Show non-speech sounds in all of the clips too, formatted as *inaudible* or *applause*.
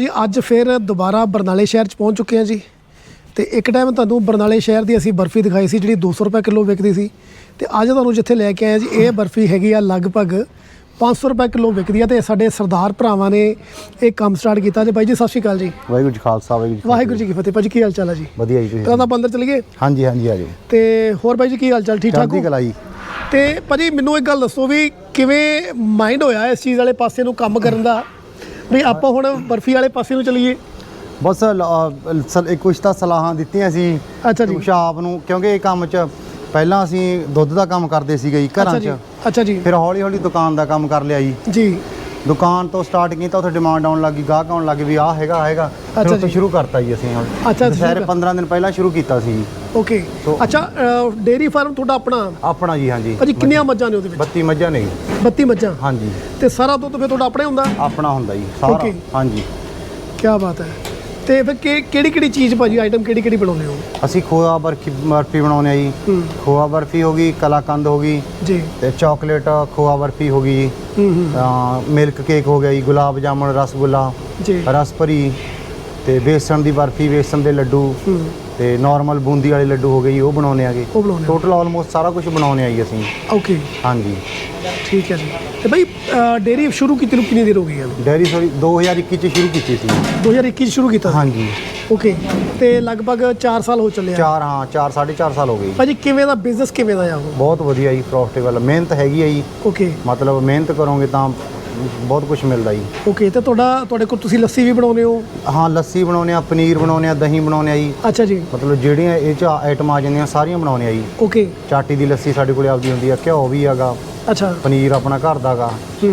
ਜੀ ਅੱਜ ਫਿਰ ਦੁਬਾਰਾ ਬਰਨਾਲੇ ਸ਼ਹਿਰ ਚ ਪਹੁੰਚ ਚੁੱਕੇ ਹਾਂ ਜੀ। ਤੇ ਇੱਕ ਟਾਈਮ ਤੁਹਾਨੂੰ ਬਰਨਾਲੇ ਸ਼ਹਿਰ ਦੀ ਅਸੀਂ ਬਰਫੀ ਦਿਖਾਈ ਸੀ ਜਿਹੜੀ 200 ਰੁਪਏ ਕਿਲੋ ਵਿਕਦੀ ਸੀ। ਤੇ ਅੱਜ ਤੁਹਾਨੂੰ ਜਿੱਥੇ ਲੈ ਕੇ ਆਏ ਜੀ ਇਹ ਬਰਫੀ ਹੈਗੀ ਆ ਲਗਭਗ 500 ਰੁਪਏ ਕਿਲੋ ਵਿਕਦੀ ਆ ਤੇ ਸਾਡੇ ਸਰਦਾਰ ਭਰਾਵਾਂ ਨੇ ਇਹ ਕੰਮ ਸਟਾਰਟ ਕੀਤਾ ਜੀ। ਬਾਈ ਜੀ ਸਤਿ ਸ਼੍ਰੀ ਅਕਾਲ ਜੀ। ਵਾਹਿਗੁਰੂ ਜੀ ਖਾਲਸਾ ਵਾਹਿਗੁਰੂ ਜੀ ਵਾਹਿਗੁਰੂ ਜੀ ਕੀ ਫਤਿਹ। ਭਾਜੀ ਕੀ ਹਾਲ ਚਾਲ ਹੈ ਜੀ। ਵਧੀਆ ਜੀ ਤੁਸੀਂ ਤਾਂ ਆਪਾਂ ਅੰਦਰ ਚਲੀਏ? ਹਾਂਜੀ ਹਾਂਜੀ ਆਜੋ ਤੇ ਹੋਰ ਬਾਈ ਜੀ ਕੀ ਹਾਲ ਚਾਲ? ਠੀਕ ਠਾਕ ਹੋ? ਕਲਾ ਜੀ। ਤੇ ਭਾਜੀ ਮੈਨੂੰ ਇੱਕ ਗੱਲ ਦੱਸੋ ਵੀ ਕਿਵੇਂ ਮਾਈਂਡ ਹੋਇਆ ਇਸ ਚੀਜ਼ ਵਾਲੇ ਪਾਸੇ ਨੂੰ ਕੰਮ ਕਰਨ ਦਾ? ਵੀ ਆਪਾਂ ਹੁਣ ਬਰਫੀ ਵਾਲੇ ਪਾਸੇ ਨੂੰ ਚਲੀਏ। ਬਸ ਲ- ਅਹ ਸ- ਇਹ ਕੁਛ ਤਾਂ ਸਲਾਹਾਂ ਦਿੱਤੀਆਂ ਸੀ। ਅੱਛਾ ਜੀ। ਸ਼ਾਪ ਨੂੰ ਕਿਉਂਕਿ ਇਹ ਕੰਮ 'ਚ ਪਹਿਲਾਂ ਅਸੀਂ ਦੁੱਧ ਦਾ ਕੰਮ ਕਰਦੇ ਸੀਗੇ ਜੀ ਅੱਛਾ ਘਰਾਂ ਜੀ। 'ਚ। ਅੱਛਾ ਜੀ। ਫਿਰ ਹੌਲੀ ਹੌਲੀ ਦੁਕਾਨ ਦਾ ਕੰਮ ਕਰ ਲਿਆ ਜੀ। ਜੀ। ਦੁਕਾਨ ਤੋਂ ਸਟਾਰਟ ਕੀਤਾ ਉੱਥੇ ਡਿਮਾਂਡ ਆਉਣ ਲੱਗੀ ਗਾਹਕ ਆਉਣ ਲੱਗੇ ਵੀ ਆਹ ਹੈਗਾ ਆਹ ਹੈਗਾ। ਫਿਰ ਉੱਥੋਂ ਜੀ। ਸ਼ੁਰੂ ਕਰਤਾ ਜੀ ਅਸੀਂ ਹੁਣ। ਅੱਛਾ, ਦੁਸਹਿਰੇ ਠੀਕ ਆ। 15 ਦਿਨ ਪਹਿਲਾਂ ਸ਼ੁਰੂ ਕੀਤਾ ਸੀ। ਜੀ ਓਕੇ ਅੱਛਾ ਡੇਰੀ ਫਾਰਮ ਤੁਹਾਡਾ ਆਪਣਾ? ਆਪਣਾ ਜੀ ਹਾਂਜੀ। ਭਾਜੀ ਕਿੰਨੀਆਂ ਮੱਝਾਂ ਨੇ ਉਹਦੇ ਵਿੱਚ? 32 ਮੱਝਾਂ ਨੇ ਜੀ। 32 ਮੱਝਾਂ? ਹਾਂਜੀ। ਤੇ ਸਾਰਾ ਦੁੱਧ ਫਿਰ ਤੁਹਾਡਾ ਆਪਣਾ ਹੀ ਹੁੰਦਾ? ਆਪਣਾ ਹੁੰਦਾ ਜੀ ਸਾਰਾ। Okay। ਹਾਂਜੀ। ਕੀ ਬਾਤ ਹੈ। ਤੇ ਫਿਰ ਕਿਹੜੀ ਕਿਹੜੀ ਚੀਜ਼ ਭਾਜੀ ਆਈਟਮ ਕਿਹੜੀ ਕਿਹੜੀ ਬਣਾਉਂਦੇ ਹੋ? ਅਸੀਂ ਖੋਆ ਬਰਫੀ ਬਰਫੀ ਬਣਾਉਂਦੇ ਆ ਜੀ। ਹੂੰ। ਖੋਆ ਬਰਫੀ ਹੋ ਗਈ ਕਲਾਕੰਦ ਹੋ ਗਈ। ਜੀ। ਤੇ ਚਾਕਲੇਟ ਖੋਆ ਬਰਫੀ ਹੋ ਗਈ ਜੀ। ਹੂੰ ਹੂੰ। ਤਾਂ ਮਿਲਕ ਕੇਕ ਹੋ ਗਿਆ ਜੀ ਗੁਲਾਬ ਜਾਮੁਨ ਰਸਗੁੱਲਾ ਜੀ। ਰਸਪਰੀ ਤੇ ਬੇਸਣ ਦੀ ਬਰਫੀ ਬੇਸਣ ਦੇ ਲੱਡੂ ਹੂੰ। ਤੇ ਨਾਰਮਲ ਬੂੰਦੀ ਵਾਲੇ ਲੱਡੂ ਹੋ ਗਏ ਜੀ ਉਹ ਬਣਾਉਣੇ ਆਗੇ ਉਹ ਬਣਾਉਂਦੇ ਟੋਟਲ ਆਲਮੋਸਟ ਸਾਰਾ ਕੁਝ ਬਣਾਉਣੇ ਆ ਜੀ ਅਸੀਂ। ਓਕੇ ਹਾਂਜੀ। ਠੀਕ ਹੈ ਜੀ। ਤੇ ਭਾਈ ਡੇਰੀ ਸ਼ੁਰੂ ਕੀਤੀ ਨੂੰ ਕਿੰਨੀ ਦੇਰ ਹੋ ਗਈ ਹੈ? ਡੈਰੀ ਸੋਰੀ 2021 ਚ ਸ਼ੁਰੂ ਕੀਤੀ ਸੀ। 2021 ਚ ਸ਼ੁਰੂ ਕੀਤਾ ਸੀ? ਹਾਂਜੀ। ਓਕੇ ਤੇ ਲਗਭਗ 4 ਸਾਲ ਹੋ ਚੱਲੇ ਆ। 4 ਹਾਂ 4 4.5 ਸਾਲ ਹੋ ਗਏ ਜੀ। ਭਾਜੀ ਕਿਵੇਂ ਦਾ ਬਿਜ਼ਨਸ ਕਿਵੇਂ ਦਾ ਆ ਉਹ? ਬਹੁਤ ਵਧੀਆ ਜੀ ਪ੍ਰੋਫਿਟੇਬਲ ਮਿਹਨਤ ਹੈਗੀ ਆ ਜੀ। ਓਕੇ ਮਤਲਬ ਮਿਹਨਤ ਕਰੋਗੇ ਤਾਂ ਬਹੁਤ ਕੁਝ ਮਿਲਦਾ ਜੀ। ਓਕੇ ਤੇ ਤੁਹਾਡਾ ਤੁਹਾਡੇ ਕੋਲ ਤੁਸੀਂ ਲੱਸੀ ਵੀ ਬਣਾਉਂਦੇ ਹੋ? ਹਾਂ ਲੱਸੀ ਬਣਾਉਨੇ ਆ ਪਨੀਰ ਬਣਾਉਨੇ ਆ ਦਹੀਂ ਬਣਾਉਨੇ ਆ ਜੀ। ਅੱਛਾ ਜੀ। ਮਤਲਬ ਜਿਹੜੀਆਂ ਇਹ ਚ ਆਈਟਮ ਆ ਜਾਂਦੀਆਂ ਸਾਰੀਆਂ ਬਣਾਉਣੇ ਆ ਜੀ। ਓਕੇ ਚਾਟੀ ਦੀ ਲੱਸੀ ਸਾਡੇ ਕੋਲੇ ਆਪਦੀ ਹੁੰਦੀ ਆ ਘਿਓ ਵੀ ਹੈਗਾ। ਅੱਛਾ। ਪਨੀਰ ਆਪਣਾ ਘਰ ਦਾਗਾ।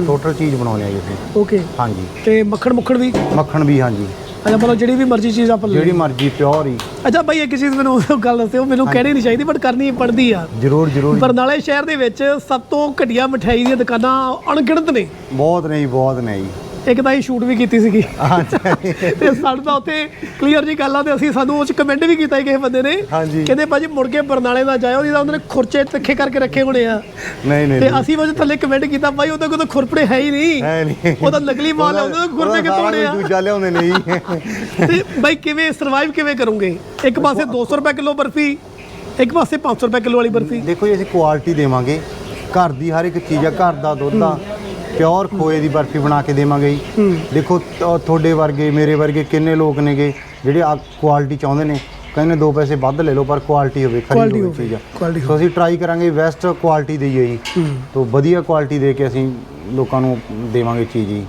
ਟੋਟਲ ਚੀਜ਼ ਬਣਾਉਣੇ ਆ ਜੀ ਅਸੀਂ। ਓਕੇ ਹਾਂਜੀ। ਤੇ ਮੱਖਣ ਮੁੱਖਣ ਵੀ? ਮੱਖਣ ਵੀ ਹਾਂਜੀ। ਅੱਛਾ ਮਤਲਬ ਜਿਹੜੀ ਵੀ ਮਰਜ਼ੀ ਚੀਜ਼ ਆਪਾਂ ਲੈ ਜਿਹੜੀ ਮਰਜ਼ੀ ਪਿਓਰ ਹੀ। ਅੱਛਾ ਭਾਈ ਇੱਕ ਚੀਜ਼ ਮੈਨੂੰ ਉਹ ਗੱਲ ਦੱਸਿਓ ਮੈਨੂੰ ਕਹਿਣੀ ਨਹੀਂ ਚਾਹੀਦੀ ਬਟ ਕਰਨੀ ਪੜਦੀ ਆ। ਜ਼ਰੂਰ ਜ਼ਰੂਰ। ਬਰਨਾਲੇ ਸ਼ਹਿਰ ਦੇ ਵਿੱਚ ਸਭ ਤੋਂ ਘਟੀਆ ਮਠਿਆਈ ਦੀਆਂ ਦੁਕਾਨਾਂ ਅਣਗਿਣਤ ਨੇ। ਬਹੁਤ ਨਹੀਂ ਬਹੁਤ ਨਹੀਂ ਇੱਕ ਤਾਂ ਇਹ ਸ਼ੂਟ ਵੀ ਕੀਤੀ ਸੀਗੀ। ਅੱਛਾ ਤੇ ਸਾਡੇ ਤਾਂ ਉੱਥੇ ਕਲੀਅਰ ਜੀ ਗੱਲ ਆ ਤੇ ਅਸੀਂ ਸਾਨੂੰ ਉਹ ਚ ਕਮੈਂਟ ਵੀ ਕੀਤਾ ਸੀ ਕਿਸੇ ਬੰਦੇ ਨੇ। ਹਾਂਜੀ। ਕਹਿੰਦੇ ਭਾਜੀ ਮੁੜ ਕੇ ਬਰਨਾਲੇ ਨਾ ਜਾਇਓ ਨਹੀਂ ਤਾਂ ਉਹਨਾਂ ਨੇ ਖੁਰਚੇ ਤਿੱਖੇ ਕਰਕੇ ਰੱਖੇ ਹੋਣੇ ਆ। ਨਹੀਂ ਨਹੀਂ ਤੇ ਅਸੀਂ 'ਚ ਥੱਲੇ ਕਮੈਂਟ ਕੀਤਾ ਭਾਈ ਉਹਦੇ ਕੋਲ ਤਾਂ ਖੁਰਪੜੇ ਹੈ ਹੀ ਨਹੀਂ। ਹੈ ਨਹੀਂ। ਉਹ ਤਾਂ ਨਕਲੀ ਮਾਲ ਆਉਂਦਾ ਉਹਦਾ- ਖੁਰਪੇ ਉਹਦਾ ਕਿੱਥੋਂ ਸਾਰਾ ਆ? ਕੁਝ ਦੂਜਾ ਲਿਆਉਂਦੇ ਨੇ ਜੀ। ਤੇ ਭਾਈ ਕਿਵੇਂ ਸਰਵਾਈਵ ਕਿਵੇਂ ਕਰੋਗੇ? ਇੱਕ ਪਾਸੇ 200 ਰੁਪਏ ਕਿਲੋ ਬਰਫੀ ਇੱਕ ਪਾਸੇ 500 ਰੁਪਏ ਕਿਲੋ ਵਾਲੀ ਬਰਫੀ। ਦੇਖੋ ਜੀ ਅਸੀਂ ਕੁਆਲਿਟੀ ਦੇਵਾਂਗੇ। ਘਰ ਦੀ ਹਰ ਇੱਕ ਚੀਜ਼ ਆ ਘਰ ਦਾ ਦੁੱਧ ਆ। ਪਿਓਰ ਖੋਏ ਦੀ ਬਰਫੀ ਬਣਾ ਕੇ ਦੇਵਾਂਗੇ ਜੀ। ਦੇਖੋ ਤੁਹਾਡੇ ਵਰਗੇ ਮੇਰੇ ਵਰਗੇ ਕਿੰਨੇ ਲੋਕ ਨੇਗੇ ਜਿਹੜੇ ਆ ਕੁਆਲਿਟੀ ਚਾਹੁੰਦੇ ਨੇ। ਕਹਿੰਦੇ ਦੋ ਪੈਸੇ ਵੱਧ ਲੈ ਲਓ ਪਰ ਕੁਆਲਿਟੀ ਹੋਵੇ ਖਰੀ ਹੋਵੇ ਚੀਜ਼ ਸੋ ਅਸੀਂ ਟਰਾਈ ਕਰਾਂਗੇ ਬੈਸਟ ਕੁਆਲਿਟੀ ਦੇਈਏ ਜੀ। ਤੋਂ ਵਧੀਆ ਕੁਆਲਿਟੀ ਦੇ ਕੇ ਅਸੀਂ ਲੋਕਾਂ ਨੂੰ ਦੇਵਾਂਗੇ ਚੀਜ਼ ਜੀ।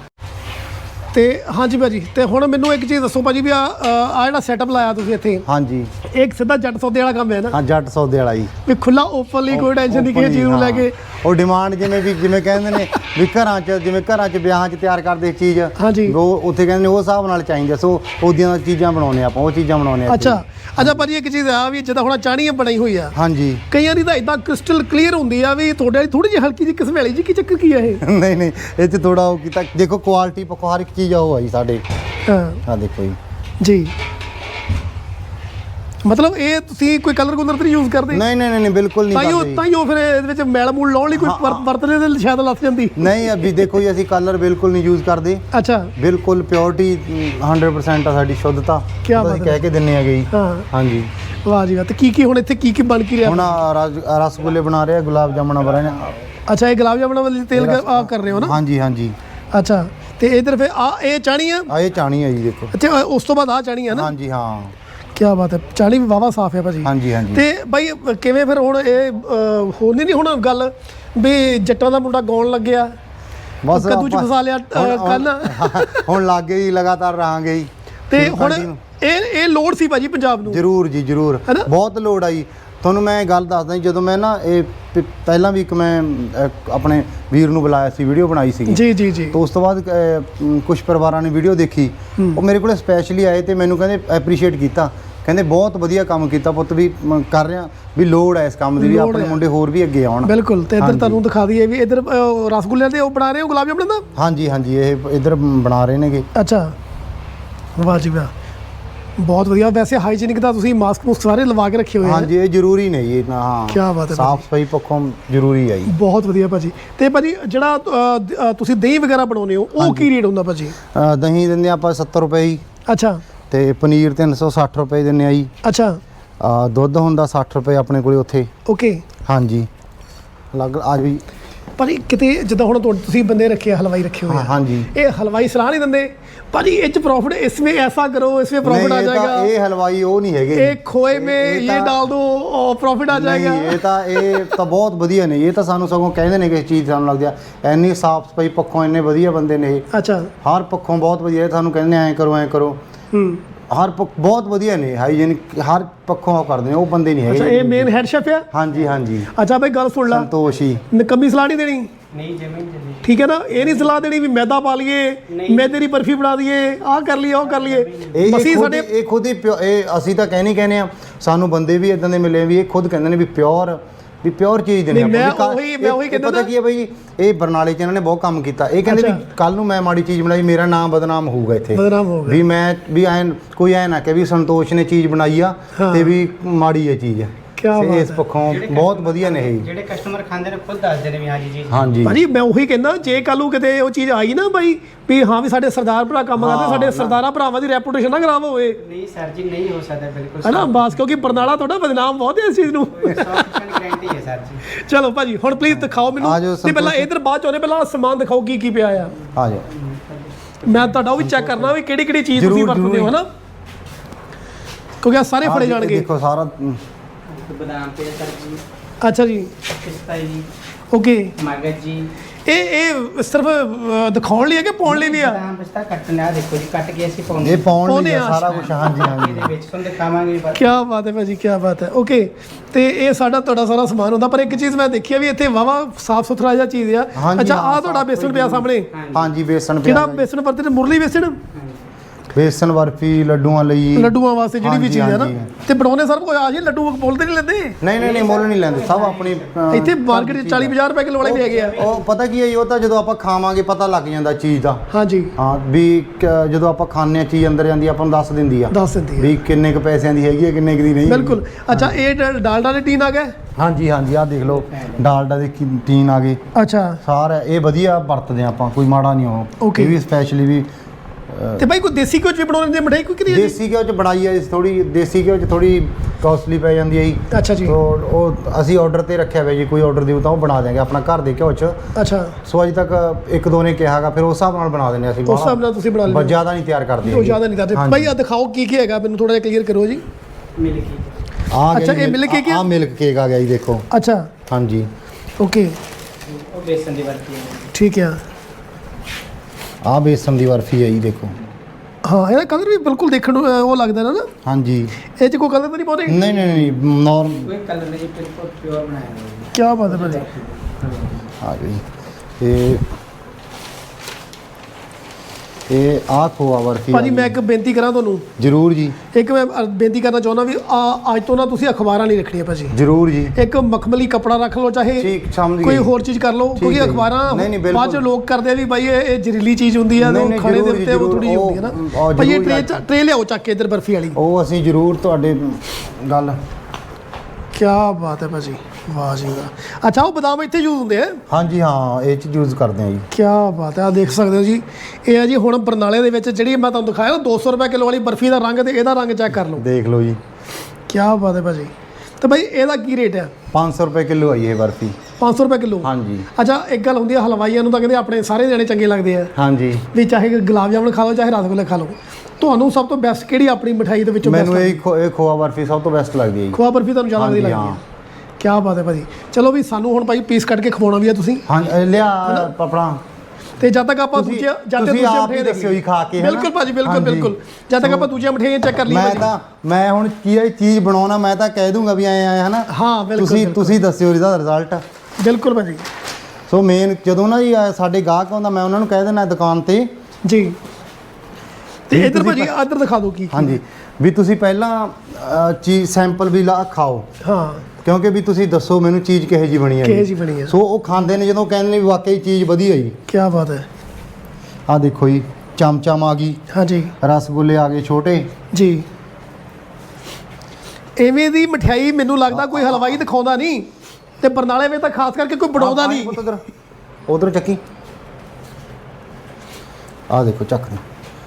ਤੇ ਹਾਂਜੀ ਭਾਜੀ ਤੇ ਹੁਣ ਮੈਨੂੰ ਇੱਕ ਚੀਜ਼ ਦੱਸੋ ਭਾਜੀ ਵੀ ਆ ਆ ਜਿਹੜਾ ਸੈਟਅਪ ਲਾਇਆ ਤੁਸੀਂ ਇੱਥੇ। ਹਾਂਜੀ। ਇੱਕ ਸਿੱਧਾ ਜੱਟ ਸੌਦੇ ਵਾਲਾ ਕੰਮ ਹੈ ਨਾ? ਹਾਂ ਜੱਟ ਸੌਦੇ ਵਾਲਾ ਜੀ। ਵੀ ਖੁੱਲਾ ਓਪਨਲੀ ਕੋਈ ਟੈਨਸ਼ਨ ਨਹੀਂ ਕਿਸੇ ਚੀਜ਼ ਨੂੰ ਲੈ। ਕੇ। ਉਹ ਡਿਮਾਂਡ ਜਿਵੇਂ ਵੀ ਜਿਵੇਂ ਕਹਿੰਦੇ ਨੇ ਵੀ ਘਰਾਂ 'ਚ ਜਿਵੇਂ ਘਰਾਂ 'ਚ ਵਿਆਹਾਂ 'ਚ ਤਿਆਰ ਕਰਦੇ ਚੀਜ਼। ਹਾਂਜੀ। ਉਹ ਉੱਥੇ ਕਹਿੰਦੇ ਨੇ ਉਹ ਹਿਸਾਬ ਨਾਲ ਚਾਹੀਦਾ। ਸੋ ਉਹਦੀਆਂ ਚੀਜ਼ਾਂ ਬਣਾਉਣੇ ਆਪਾਂ ਉਹ ਚੀਜ਼ਾਂ ਬਣਾਉਣੇ ਆ ਅੱਛਾ। ਅੱਛਾ ਭਾਜੀ ਇੱਕ ਚੀਜ਼ ਆ ਵੀ ਜਿੱਦਾਂ ਹੁਣ ਚਾਣੀਆਂ ਬਣਾਈ ਹੋਈ ਆ। ਹਾਂਜੀ। ਕਈਆਂ ਦੀ ਤਾਂ ਇਦਾਂ ਕ੍ਰਿਸਟਲ ਕਲੀਅਰ ਹੁੰਦੀ ਆ ਵੀ ਤੁਹਾਡੇ ਵਾਲੀ ਥੋੜੀ ਜਿਹੀ ਹਲਕੀ ਜਿਹੀ ਕਿਸਮੇਲੀ ਜੀ ਕੀ ਚੱਕਰ ਕੀ ਆ ਇਹ? *laughs* ਨਹੀਂ ਨਹੀਂ ਇਹ 'ਚ ਥੋੜਾ ਉਹ ਕੀਤਾ। ਦੇਖੋ ਕੁਆਲਿਟੀ ਹਰ ਇੱਕ ਚੀਜ਼ ਆ ਉਹ ਆ ਜੀ ਸਾਡੇ। ਹਾਂ। ਆ ਦੇਖੋ ਜੀ। ਜੀ। ਮਤਲਬ ਇਹ ਤੁਸੀਂ ਕੋਈ ਕਲਰ ਕੁਲਰ ਤਾਂ ਨਹੀਂ ਯੂਜ਼ ਕਰਦੇ? ਨਹੀਂ ਨਹੀਂ ਨਹੀਂ ਬਿਲਕੁਲ ਨਹੀਂ ਤਾਈਓ ਤਾਈਓ ਫਿਰ ਇਹਦੇ ਵਿੱਚ ਮੈਲ ਮੂਲ ਲਾਉਣ ਲਈ ਕੋਈ ਵਰ- ਵਰਤਦੇ ਤੇ ਸ਼ਾਇਦ ਲੱਥ ਜਾਂਦੀ। ਨਹੀਂ ਅਭੀ ਦੇਖੋ ਜੀ ਅਸੀਂ ਕਲਰ ਬਿਲਕੁਲ ਨਹੀਂ ਯੂਜ਼ ਕਰਦੇ। ਅੱਛਾ। ਬਿਲਕੁਲ ਪਿਓਰਿਟੀ 100% ਆ ਸਾਡੀ ਸ਼ੁੱਧਤਾ। ਅਸੀਂ ਕਹਿ ਕੇ ਦਿੰਨੇ ਆਗੇ ਜੀ। ਹਾਂ। ਹਾਂਜੀ। ਵਾਹ ਜੀ ਵਾਹ। ਤੇ ਕੀ ਕੀ ਹੁਣ ਇੱਥੇ ਕੀ ਕੀ ਬਣ ਕੀ ਰਿਹਾ? ਹੁਣ ਰਸਗੁੱਲੇ ਬਣਾ ਰਹੇ ਆ ਗੁਲਾਬ ਜਾਮਣਾ ਬਣਾ ਰਹੇ ਆ ਅੱਛਾ ਇਹ ਗੁਲਾਬ ਜਾਮਣਾ ਵਾਲੀ ਤੇਲ ਆ ਕਰ ਰਹੇ ਹੋ ਨਾ? ਹਾਂਜੀ ਹਾਂਜੀ। ਅੱਛਾ। ਤੇ ਇਧਰ ਫਿਰ ਆ ਇਹ ਚਾਣੀ ਆ? ਆ ਇਹ ਚਾਣੀ ਹੈ ਜੀ ਦੇਖੋ। ਅੱਛਾ ਉਸ ਤੋਂ ਬਾਅਦ ਆ ਚਾਣੀ ਆ ਨਾ? ਹਾਂਜੀ ਹਾਂ। ਕੀ ਬਾਤ ਹੈ ਚਾਣੀ ਵੀ ਵਾਵਾ ਸਾਫ਼ ਹੈ ਭਾਜੀ। ਹਾਂਜੀ ਹਾਂਜੀ। ਤੇ ਬਾਈ ਕਿਵੇਂ ਫਿਰ ਹੁਣ ਇਹ ਅ, ਹੋਣੀ ਨਹੀਂ ਹੁਣ ਗੱਲ ਵੀ ਜੱਟਾਂ ਦਾ ਮੁੰਡਾ ਗਾਉਣ ਲੱਗਿਆ। ਬਸ ਕੱਦੂ ਚ ਆਪਾਂ- ਫਸਾ ਲਿਆ ਹੁਣ- ਕੰਨ। ਹੁਣ ਲੱਗੇ ਹੀ ਲਗਾਤਾਰ ਰਹਾਂਗੇ ਜੀ। ਤੇ ਹੁਣ continue। ਇਹ ਇਹ ਲੋੜ ਸੀ ਭਾਜੀ ਪੰਜਾਬ ਨੂੰ। ਜ਼ਰੂਰ ਜੀ ਜ਼ਰੂਰ। ਹੈਨਾ? ਬਹੁਤ ਲੋੜ ਆਈ। ਤੁਹਾਨੂੰ ਮੈਂ ਗੱਲ ਦੱਸਦਾ ਜੀ ਜਦੋਂ ਮੈਂ ਨਾ ਇਹ ਪ- ਪਹਿਲਾਂ ਵੀ ਇੱਕ ਮੈਂ ਅਹ, ਆਪਣੇ ਵੀਰ ਨੂੰ ਬੁਲਾਇਆ ਸੀ ਵੀਡੀਓ ਬਣਾਈ ਸੀ ਜੀ ਜੀ ਜੀ। ਤੋਂ ਉਸ ਤੋਂ ਬਾਅਦ ਕੁਝ ਪਰਿਵਾਰਾਂ ਨੇ ਵੀਡੀਓ ਦੇਖੀ। ਉਹ ਮੇਰੇ ਕੋਲ ਸਪੈਸ਼ਲੀ ਆਏ ਤੇ ਮੈਨੂੰ ਕਹਿੰਦੇ ਐਪਰੀਸ਼ੀਏਟ ਕੀਤਾ। ਕਹਿੰਦੇ ਬਹੁਤ ਵਧੀਆ ਕੰਮ ਕੀਤਾ ਪੁੱਤ ਵੀ ਮ, ਕਰ ਰਿਹਾ ਵੀ ਲੋੜ ਹੈ ਇਸ ਕੰਮ ਦੀ ਵੀ ਲੋੜ ਆਪਣੇ ਹੈ। ਮੁੰਡੇ ਹੋਰ ਵੀ ਅੱਗੇ ਆਉਣ। ਬਿਲਕੁਲ ਤੇ ਇੱਧਰ। ਤੁਹਾਨੂੰ ਦਿਖਾ ਦਈਏ ਵੀ ਇੱਧਰ ਰਸਗੁੱਲਿਆਂ ਦੇ ਉਹ ਬਣਾ ਰਹੇ ਹੋ ਗੁਲਾਬ ਜਾਮਣ ਦਾ ਹਾਂਜੀ ਹਾਂਜੀ ਇਹ ਇਧਰ ਬਣਾ ਰਹੇ ਨੇਗੇ। ਅੱਛਾ। ਵਾਹ ਜੀ ਵਾਹ। ਬਹੁਤ ਵਧੀਆ। ਵੈਸੇ ਹਾਈਜੀਨਿਕ ਦਾ ਤੁਸੀਂ ਮਾਸਕ ਮੁਸਕ ਸਾਰੇ ਲਵਾ ਕੇ ਰੱਖੇ ਹੋਏ ਆ। ਹਾਂਜੀ ਇਹ ਜ਼ਰੂਰੀ ਨਹੀਂ ਜੀ ਨਾ ਹਾਂ। ਕਿਆ ਬਾਤ ਹੈ ਸਾਫ਼ ਸਫ਼ਾਈ ਪੱਖੋਂ ਜ਼ਰੂਰੀ ਹੈ ਜੀ। ਬਹੁਤ ਵਧੀਆ ਭਾਜੀ। ਤੇ ਭਾਜੀ ਜਿਹੜਾ ਦ- ਤੁਸੀਂ ਦਹੀਂ ਵਗੈਰਾ ਬਣਾਉਂਦੇ ਹੋ ਉਹ ਕੀ ਰੇਟ ਹੁੰਦਾ ਭਾਜੀ? ਅ, ਦਹੀਂ ਦਿੰਦੇ ਆਪਾਂ 70 ਰੁਪਏ ਜੀ ਅੱਛਾ। ਤੇ ਪਨੀਰ 360 ਰੁਪਏ ਦਿੰਨੇ ਆ ਜੀ। ਅੱਛਾ। ਆ ਦੁੱਧ ਹੁੰਦਾ 60 ਰੁਪਏ ਆਪਣੇ ਕੋਲੇ ਉੱਥੇ। ਓਕੇ। ਹਾਂਜੀ। ਅਲੱਗ ਆ ਵੀ। ਭਾਜੀ ਕਿਤੇ ਜਿੱਦਾਂ ਹੁਣ ਤੁਹਾ- ਤੁਸੀਂ ਬੰਦੇ ਰੱਖੇ ਹਲਵਾਈ ਰੱਖੇ ਹੋਏ ਹਾਂਜੀ। ਇਹ ਹਲਵਾਈ ਸਲਾਹ ਨਹੀਂ ਦਿੰਦੇ। ਭਾਜੀ ਇਹ ਚ ਪ੍ਰੋਫਿਟ ਇਸ ਵਿੱਚ ਐਸਾ ਕਰੋ ਇਸ ਵਿੱਚ ਪ੍ਰੋਫਿਟ ਆ ਜਾਏਗਾ। ਇਹ ਹਲਵਾਈ ਉਹ ਨਹੀਂ ਹੈਗੇ ਇਹ ਖੋਏ ਮੇ ਇਹ ਡਾਲ ਦੋ ਔਰ ਪ੍ਰੋਫਿਟ ਆ ਜਾਏਗਾ। ਇਹ ਤਾਂ ਇਹ ਤਾਂ ਬਹੁਤ ਵਧੀਆ ਨੇ। ਇਹ ਤਾਂ ਸਾਨੂੰ ਸਗੋਂ ਕਹਿੰਦੇ ਨੇ ਕਿ ਇਸ ਚੀਜ਼ ਸਾਨੂੰ ਲੱਗਦੀ ਆ। ਐਨੀ ਸਾਫ਼ ਸਫ਼ਾਈ ਪੱਖੋਂ ਇੰਨੇ ਵਧੀਆ ਬੰਦੇ ਨੇ ਇਹ। ਅੱਛਾ। ਹਰ ਪੱਖੋਂ ਬਹੁਤ ਵਧੀਆ ਇਹ ਤੁਹਾਨੂੰ ਕਹਿੰਦੇ ਐਂ ਕਰੋ ਐਂ ਕਰੋ। ਹੂੰ। ਹਰ ਪੱਖ ਬਹੁਤ ਵਧੀਆ ਨੇ ਹਾਈਜੀਨਿਕ ਹਰ ਪੱਖੋਂ ਉਹ ਕਰਦੇ ਨੇ ਉਹ ਬੰਦੇ ਨਹੀਂ ਅੱਛਾ ਹੈਗੇ ਇਹ ਮੇਨ ਹੈਡ ਸ਼ੈਫ ਆ? ਹਾਂਜੀ ਹਾਂਜੀ। ਅੱਛਾ ਭਾਈ ਗੱਲ ਸੁਣ ਲਾ। ਸੰਤੋਸ਼ ਹੀ ਨਕਮੀ ਸਲਾਹ ਨਹੀਂ ਦੇਣੀ? ਨਹੀਂ ਜਮੀਨ ਜਮੀਨ ਠੀਕ ਹੈ ਨਾ ਇਹ ਨਹੀਂ ਸਲਾਹ ਦੇਣੀ ਵੀ ਮੈਦਾ ਪਾ ਲਈਏ ਮੈਦੇ ਦੀ ਬਰਫੀ ਬਣਾ ਦਈਏ ਆਹ ਕਰ ਲਈਏ ਉਹ ਕਰ ਲਈਏ। ਖੁਦ ਸਾਡੇ ਇਹ ਖੁਦ ਹੀ ਇਹ ਅਸੀਂ ਤਾਂ ਕਹਿੰਦੇ ਕਹਿੰਦੇ ਆ ਸਾਨੂੰ ਬੰਦੇ ਵੀ ਇਦਾਂ ਦੇ ਮਿਲੇ ਵੀ ਇਹ ਖੁਦ ਕਹਿੰਦੇ ਨੇ ਵੀ ਪਿਓਰ ਵੀ ਪਿਓਰ ਚੀਜ਼ ਦੇਣੀ ਨਹੀਂ, ਆਪਾਂ। ਮੈਂ ਵੀ ਉਹੀ- ਮੈਂ ਇਹ- ਉਹੀ ਇਹ ਕਹਿੰਦਾ ਪਤਾ ਨਾ। ਕੀ ਹੈ ਬਈ ਇਹ ਬਰਨਾਲੇ ਚ ਇਹਨਾਂ ਨੇ ਬਹੁਤ ਕੰਮ ਕੀਤਾ ਇਹ ਕਹਿੰਦੇ ਵੀ ਕੱਲ ਨੂੰ ਮੈਂ ਮਾੜੀ ਚੀਜ਼ ਬਣਾਈ ਮੇਰਾ ਨਾਮ ਬਦਨਾਮ ਹੋਊਗਾ ਇੱਥੇ ਬਦਨਾਮ ਹੋਊਗਾ। ਵੀ ਮੈਂ ਵੀ ਐ ਕੋਈ ਐ ਨਾ ਕਿ ਵੀ ਸੰਤੋਸ਼ ਨੇ ਚੀਜ਼ ਬਣਾਈ ਆ। ਤੇ ਵੀ ਮਾੜੀ ਹੈ ਚੀਜ਼ ਕਿਆ ਤੇ ਬਾਤ ਇਸ ਪੱਖੋਂ ਬਹੁਤ ਵਧੀਆ ਨੇ ਇਹ। ਜਿਹੜੇ ਕਸਟਮਰ ਖਾਂਦੇ ਨੇ ਖੁਦ ਦੱਸਦੇ ਨੇ ਵੀ ਹਾਂ ਜੀ ਜੀ ਹਾਂਜੀ। ਭਾਜੀ ਮੈਂ ਉਹੀ ਕਹਿੰਦਾ ਜੇ ਕੱਲ ਨੂੰ ਕਿਤੇ ਉਹ ਚੀਜ਼ ਆਈ ਨਾ ਬਾਈ ਵੀ ਹਾਂ ਵੀ ਸਾਡੇ ਸਰਦਾਰ ਭਰਾ ਕੰਮ ਕਰਦੇ ਸਾਡੇ ਸਰਦਾਰਾਂ ਭਰਾਵਾਂ ਦੀ ਰੈਪੂਟੇਸ਼ਨ ਨਾ ਖਰਾਬ ਹੋਵੇ। ਨਹੀਂ ਸਰ ਜੀ ਨਹੀਂ ਹੋ ਸਕਦਾ ਬਿਲਕੁਲ ਹੈਨਾ ਬਸ ਕਿਉਂਕਿ ਬਰਨਾਲਾ ਤੁਹਾਡਾ ਬਦਨਾਮ ਬਹੁਤ ਹੈ ਇਸ ਚੀਜ਼ ਨੂੰ। 100% ਗਾਰੰਟੀ ਹੈ ਸਰ ਜੀ। ਚਲੋ ਭਾਜੀ ਹੁਣ ਪਲੀਜ਼ ਦਿਖਾਓ ਮੈਨੂੰ। ਆ ਜਾਓ ਨਹੀਂ ਪਹਿਲਾਂ। ਇਧਰ ਬਾਅਦ ਚ ਆਉਣੇ ਪਹਿਲਾਂ ਸਮਾਨ ਦਿਖਾਓ ਕੀ ਕੀ ਪਿਆ ਆ। ਆ ਜਾਓ ਮੈਂ ਤੁਹਾਡਾ ਉਹ ਵੀ ਚੈੱਕ ਕਰਨਾ ਵੀ ਕਿਹੜੀ ਕਿਹੜੀ ਚੀਜ਼ ਤੁਸੀਂ ਜ਼ਰੂਰ, ਵਰਤਦੇ ਹੋ ਜ਼ਰੂਰ। ਹਨਾ? ਕਿਉਂਕਿ ਆਹ ਸਾਰੇ ਆਹ ਫੜੇ ਜਾਣਗੇ। ਦੇਖੋ ਸਾਰਾ ਹਮ, ਬਦਾਮ ਤੇ ਸਰ ਜੀ। ਅੱਛਾ ਜੀ। ਪਿਸਤਾ ਜੀ। ਓਕੇ। ਮਗਜ ਜੀ। ਇਹ ਇਹ ਸਿਰਫ ਅਹ, ਦਿਖਾਉਣ ਲਈ ਹੈ ਕਿ ਪਾਉਣ ਲਈ ਵੀ ਆ? ਬਦਾਮ ਪਿਸਤਾ ਕੱਟਣਾ ਦੇਖੋ ਜੀ ਕੱਟ ਕੇ ਅਸੀਂ ਪਾਉਂਦੇ ਇਹ ਪਾਉਣ ਲਈ ਪਾਉਂਦੇ ਆ ਆ। ਸਾਰਾ ਕੁਝ ਹਾਂਜੀ ਹਾਂਜੀ। ਇਹਦੇ ਵਿੱਚ ਤੁਹਾਨੂੰ ਦਿਖਾਵਾਂਗੇ ਪਰ ਕੀ ਬਾਤ ਹੈ ਭਾਜੀ ਕੀ ਬਾਤ ਹੈ। ਓਕੇ ਤੇ ਇਹ ਸਾਡਾ ਤੁਹਾਡਾ ਸਾਰਾ ਸਮਾਨ ਹੁੰਦਾ ਪਰ ਇੱਕ ਚੀਜ਼ ਮੈਂ ਦੇਖੀ ਆ ਵੀ ਇੱਥੇ ਵਾਵਾ ਸਾਫ਼ ਸੁਥਰਾ ਜਿਹਾ ਚੀਜ਼ ਆ। ਹਾਂਜੀ, ਅੱਛਾ ਹਾਂ, ਆ ਤੁਹਾਡਾ ਸਾਫ਼ ਬੇਸਣ ਪਿਆ ਸਾਹਮਣੇ। ਹਾਂਜੀ ਬੇਸਣ ਕਿਹੜਾ ਪਿਆ ਬੇਸਣ ਵਰਤਦੇ ਨੇ ਮੁਰਲੀ ਬੇਸਣ? ਬੇਸਣ ਬਰਫੀ ਲੱਡੂਆਂ ਲਈ। ਲੱਡੂਆਂ ਵਾਸਤੇ ਜਿਹੜੀ ਵੀ ਹਾਂਜੀ, ਚੀਜ਼ ਹੈ ਨਾ ਹਾਂਜੀ। ਤੇ ਬਣਾਉਣੇ ਸਰ ਕੋਈ ਆ ਜੀ ਲੱਡੂ ਬੋਲਦੇ ਨਹੀਂ ਲੈਂਦੇ? ਨਹੀਂ ਨਹੀਂ ਨਹੀਂ ਮੁੱਲ ਨਹੀਂ ਲੈਂਦੇ ਸਭ ਆਪਣੀ ਅਹ, ਇੱਥੇ ਮਾਰਕੀਟ 'ਚ 40 50 ਰੁਪਏ ਕਿਲੋ ਵਾਲੇ ਵੀ ਹੈਗੇ ਆ। ਉਹ ਪਤਾ ਕੀ ਹੈ ਜੀ, ਉਹ ਤਾਂ ਜਦੋਂ ਆਪਾਂ ਖਾਵਾਂਗੇ ਪਤਾ ਲੱਗ ਜਾਂਦਾ ਚੀਜ਼ ਦਾ। ਹਾਂਜੀ। ਹਾਂ ਵੀ ਕ- ਜਦੋਂ ਆਪਾਂ ਖਾਂਦੇ ਆ ਚੀਜ਼ ਅੰਦਰ ਜਾਂਦੀ ਆਪਾਂ ਨੂੰ ਦੱਸ ਦਿੰਦੀ ਆ। ਦੱਸ ਦਿੰਦੀ ਹੈ ਵੀ ਕਿੰਨੇ ਕ ਪੈਸਿਆਂ ਦੀ ਹੈਗੀ ਹੈ ਕਿੰਨੇ ਕ ਦੀ ਨਹੀਂ। ਬਿਲਕੁਲ। ਅੱਛਾ ਇਹ ਡ- ਡਾਲਡਾ ਦੇ ਟੀਨ ਆ ਗਏ ਹਾਂਜੀ ਹਾਂਜੀ ਆਹ ਦੇਖ ਲਓ ਡਾਲਡਾ ਦੇ ਕੀ- ਟੀਨ ਆ ਗਏ। ਅੱਛਾ। ਸਾਰਾ ਇਹ ਵਧੀਆ ਵਰਤਦੇ ਆ ਆਪਾਂ ਕੋਈ ਮਾੜਾ ਨਹੀਂ ਉਹ। Okay. ਇਹ ਵੀ ਸਪੈਸ਼ਲੀ ਵੀ ਤੇ ਭਾਈ ਕੋਈ ਦੇਸੀ ਘਿਓ 'ਚ ਵੀ ਬਣਾਉਣੇ ਦੀ ਮਠਾਈ ਕੋਈ ਕਿਹਦੀ ਦੇਸੀ ਘਿਓ ਚ ਬਣਾਈ ਹੈ ਥੋੜੀ ਦੇਸੀ ਘਿਓ ਚ ਥੋੜੀ ਕਾਸਟਲੀ ਪੈ ਜਾਂਦੀ ਹੈ ਜੀ। ਅੱਛਾ ਜੀ। ਤੋ ਉਹ ਅਸੀਂ ਆਰਡਰ ਤੇ ਰੱਖਿਆ ਹੋਇਆ ਜੀ ਕੋਈ ਆਰਡਰ ਦਿਓ ਤਾਂ ਉਹ ਬਣਾ ਦਿਆਂਗੇ ਆਪਣਾ ਘਰ ਦੇ ਘਿਓ ਚ। ਅੱਛਾ। ਸੋ ਅਜੇ ਤੱਕ ਇੱਕ ਦੋ ਨੇ ਕਿਹਾਗਾ ਫਿਰ ਉਸ ਹਿਸਾਬ ਨਾਲ ਬਣਾ ਦਿੰਦੇ ਅਸੀਂ ਉਸ ਹਿਸਾਬ ਨਾਲ ਤੁਸੀਂ ਬਣਾ ਲੈਂਦੇ ਜ਼ਿਆਦਾ ਨਹੀਂ ਤਿਆਰ ਕਰਦੇ ਉਹ। ਜ਼ਿਆਦਾ ਨਹੀਂ ਕਰਦੇ। ਭਾਈ ਆ ਦਿਖਾਓ ਕੀ ਕੀ ਹੈਗਾ ਮੈਨੂੰ ਥੋੜਾ ਜਿਹਾ ਕਲੀਅਰ ਕਰੋ ਜੀ। ਮਿਲਕੀ ਆ ਅੱਛਾ, ਇਹ milk cake ਹੈ? ਆ? ਮਿਲਕ ਕੇਕ ਆ ਗਿਆ ਜੀ ਦੇਖੋ। ਅੱਛਾ। ਹਾਂਜੀ। ਓਕੇ। ਉਹ ਬੇਸਨ ਦੀ ਵਰਤੀ ਹੈ ਠੀਕ ਆ। ਆ ਬੇਸਨ ਦੀ ਬਰਫੀ ਹੈ ਜੀ ਦੇਖੋ। ਹਾਂ ਇਹਦਾ ਕਲਰ ਵੀ ਬਿਲਕੁਲ ਦੇਖਣ ਨੂੰ ਉਹ ਲੱਗਦਾ ਨਾ ਨਾ? ਹਾਂਜੀ। ਇਹ 'ਚ ਕੋਈ ਕਲਰ ਤਾਂ ਨਹੀਂ ਪਾਉਂਦੇ? ਨਹੀਂ ਨਹੀਂ ਨਹੀਂ ਨਾਰਮ ਕੋਈ ਕਲਰ ਨਹੀਂ ਬਿਲਕੁਲ ਪਿਓਰ ਬਣਾਇਆ ਹੋਇਆ ਕੀ ਬਾਤ ਹੈ ਭਾਜੀ। ਆ ਗਈ ਤੇ ਇਹ ਆ ਖੋਆ ਬਰਫੀ ਭਾਜੀ ਮੈਂ ਇੱਕ ਬੇਨਤੀ ਕਰਾਂ ਤੁਹਾਨੂੰ। ਜਰੂਰ ਜੀ। ਇੱਕ ਮੈਂ ਅ, ਬੇਨਤੀ ਕਰਨਾ ਚਾਹੁੰਦਾ ਵੀ ਆ ਅੱਜ ਤੋਂ ਨਾ ਤੁਸੀਂ ਅਖਬਾਰਾਂ ਨਹੀਂ ਰੱਖਣੀਆਂ ਭਾਜੀ। ਜਰੂਰ ਜੀ। ਇੱਕ ਮਖਮਲੀ ਕਪੜਾ ਰੱਖ ਲਓ ਚਾਹੇ ਠੀਕ ਸਮਝ ਕੋਈ ਹੋਰ ਚੀਜ਼ ਕਰ ਲਓ ਕਿਉਂਕਿ ਹੈ ਜੀ। ਅਖਬਾਰਾਂ ਨਹੀਂ, ਬਾਅਦ ਚ। ਲੋਕ ਕਰਦੇ ਆ ਵੀ ਬਾਈ ਇਹ ਇਹ ਜ਼ਹਿਰੀਲੀ ਚੀਜ਼ ਹੁੰਦੀ ਆ ਤੇ ਨਹੀਂ, ਉਹ ਨਹੀਂ, ਖਾਣੇ ਦੇ ਜ਼ਰੂਰ ਜੀ, ਉੱਤੇ ਉਹ ਥੋੜੀ। ਹੁੰਦੀ ਹੈ ਨਾ। ਉਹ ਭਾਈ ਇਹ ਜ਼ਰੂਰ ਟਰੇ ਯਾਦ- ਟਰੇ ਲਿਆਓ ਚੱਕ ਕੇ ਇੱਧਰ ਬਰਫੀ ਵਾਲੀ। ਉਹ ਅਸੀਂ ਜਰੂਰ ਤੁਹਾਡੇ ਗੱਲ ਕੀ ਬਾਤ ਹੈ ਭਾਜੀ। ਵਾਹ ਜੀ ਵਾਹ। ਅੱਛਾ ਉਹ ਬਦਾਮ ਇੱਥੇ ਯੂਜ਼ ਹੁੰਦੇ ਆ? ਹਾਂਜੀ ਹਾਂ ਇਹ ਚ ਯੂਜ਼ ਕਰਦੇ ਆ ਜੀ। ਕੀ ਬਾਤ ਹੈ ਆ ਦੇਖ ਸਕਦੇ ਹੋ ਜੀ। ਇਹ ਹੈ ਜੀ ਹੁਣ ਬਰਨਾਲੇ ਦੇ ਵਿੱਚ ਜਿਹੜੀ ਮੈਂ ਤੁਹਾਨੂੰ ਦਿਖਾਇਆ ਨਾ 200 ਰੁਪਏ ਕਿਲੋ ਵਾਲੀ ਬਰਫੀ ਦਾ ਰੰਗ ਤੇ ਇਹਦਾ ਰੰਗ ਚੈੱਕ ਕਰ ਲਓ। ਦੇਖ ਲਓ ਜੀ। ਕੀ ਬਾਤ ਹੈ ਭਾਜੀ। ਤੇ ਭਾਈ ਇਹਦਾ ਕੀ ਰੇਟ ਹੈ 500 ਰੁਪਏ ਕਿਲੋ ਆਈ ਇਹ ਬਰਫੀ। 500 ਰੁਪਏ ਕਿਲੋ? ਹਾਂਜੀ। ਅੱਛਾ ਇੱਕ ਗੱਲ ਹੁੰਦੀ ਹੈ ਹਲਵਾਈਆਂ ਨੂੰ ਤਾਂ ਕਹਿੰਦੇ ਆਪਣੇ ਸਾਰੇ ਜਣੇ ਚੰਗੇ ਲੱਗਦੇ ਆ। ਹਾਂਜੀ। ਵੀ ਚਾਹੇ ਗੁਲਾਬ ਜਾਮਣ ਖਾ ਲਓ ਚਾਹੇ ਰਸਗੁੱਲੇ ਖਾ ਲਓ। ਤੁਹਾਨੂੰ ਸਭ ਤੋਂ ਬੈਸਟ ਕਿਹੜੀ ਆਪਣੀ ਮਠਾਈ ਦੇ ਵਿੱਚੋਂ ਮੈਨੂੰ ਇਹ ਖੋਆ ਬਰਫੀ ਸਭ ਤੋਂ ਬੈਸਟ ਲੱਗਦੀ ਹੈ ਖੋਆ ਬਰਫੀ ਤੁਹਾਨੂੰ ਜ਼ਿਆਦਾ ਵਧੀਆ ਲੱਗਦੀ ਹਾਂ। ਕੀ ਬਾਤ ਹੈ ਭਾਜੀ। ਚਲੋ ਵੀ ਸਾਨੂੰ ਹੁਣ ਭਾਈ ਪੀਸ ਕੱਟ ਕੇ ਖਵਾਉਣਾ ਵੀ ਆ ਤੁਸੀਂ। ਹਾਂ ਇਹ ਲਿਆ ਆਪਣਾ ਤੇ ਜਦ ਤੱਕ ਆਪਾਂ ਤੁਸੀਂ- ਦੂਜੀਆਂ ਜਦ ਤੱਕ ਤੁਸੀਂ ਆਪ ਹੀ ਦੱਸਿਓ ਜੀ ਖਾ ਕੇ? ਬਿਲਕੁਲ ਭਾਜੀ ਬਿਲਕੁਲ ਹਾਂਜੀ। ਬਿਲਕੁਲ। ਜਦ ਤੱਕ ਆਪਾਂ ਦੂਜੀਆਂ ਮਠਿਆਈਆਂ ਚੈੱਕ ਕਰ ਲਈਏ ਮੈਂ ਭਾਜੀ। ਤਾਂ ਮੈਂ ਹੁਣ ਕੀ ਇਹ ਚੀਜ਼ ਬਣਾਉਣਾ ਮੈਂ ਤਾਂ ਕਹਿ ਦੂੰਗਾ ਵੀ ਐ ਐ ਹਨਾ? ਹਾਂ, ਬਿਲਕੁਲ, ਤੁਸੀਂ ਬਿਲਕੁਲ। ਤੁਸੀਂ ਦੱਸਿਓ ਇਹਦਾ ਰਿਜ਼ਲਟ ਬਿਲਕੁਲ ਭਾਜੀ। ਸੋ ਮੇਨ ਜਦੋਂ ਨਾ ਜੀ ਆਹ ਸਾਡੇ ਗਾਹਕ ਆਉਂਦਾ ਮੈਂ ਉਹਨਾਂ ਨੂੰ ਕਹਿ ਦੇਣਾ ਦੁਕਾਨ ਤੇ। ਜੀ। ਤੇ ਇੱਧਰ ਭਾਜੀ ਇੱਧਰ ਦਿਖਾ ਦਿਓ ਕੀ ਕੀ ਹਾਂਜੀ। ਵੀ ਤੁਸੀਂ ਪਹਿਲਾਂ ਚੀਜ਼ ਸੈਂਪਲ ਵੀ ਲਾ ਖਾਓ। ਹਾਂ। ਕਿਉਂਕਿ ਵੀ ਤੁਸੀਂ ਦੱਸੋ ਮੈਨੂੰ ਚੀਜ਼ ਕਿਹੋ ਜੀ ਬਣੀ ਹੈ ਕਿਹੋ ਜਿਹੀ ਬਣੀ ਹੈ? ਸੋ ਉਹ ਖਾਂਦੇ ਨੇ ਜਦੋਂ ਕਹਿੰਦੇ ਨੇ ਵੀ ਵਾਕਈ ਚੀਜ਼ ਵਧੀਆ ਜੀ। ਕੀ ਬਾਤ ਹੈ। ਆਹ ਦੇਖੋ ਜੀ ਚਮਚਮ ਆ ਗਈ। ਹਾਂਜੀ ਰਸਗੁੱਲੇ ਆ ਗਏ ਛੋਟੇ। ਜੀ। ਐਵੇਂ ਦੀ ਮਠਿਆਈ ਮੈਨੂੰ ਲੱਗਦਾ ਕੋਈ ਹਲਵਾਈ ਦਿਖਾਉਂਦਾ ਨਹੀਂ। ਤੇ ਬਰਨਾਲੇ ਵਿੱਚ ਤਾਂ ਖਾਸ ਕਰਕੇ ਕੋਈ ਬਣਾਉਂਦਾ ਨਹੀਂ। ਉਧਰ। ਚੱਕੀ। ਆ ਦੇਖੋ ਚੱਕ ਦੇ।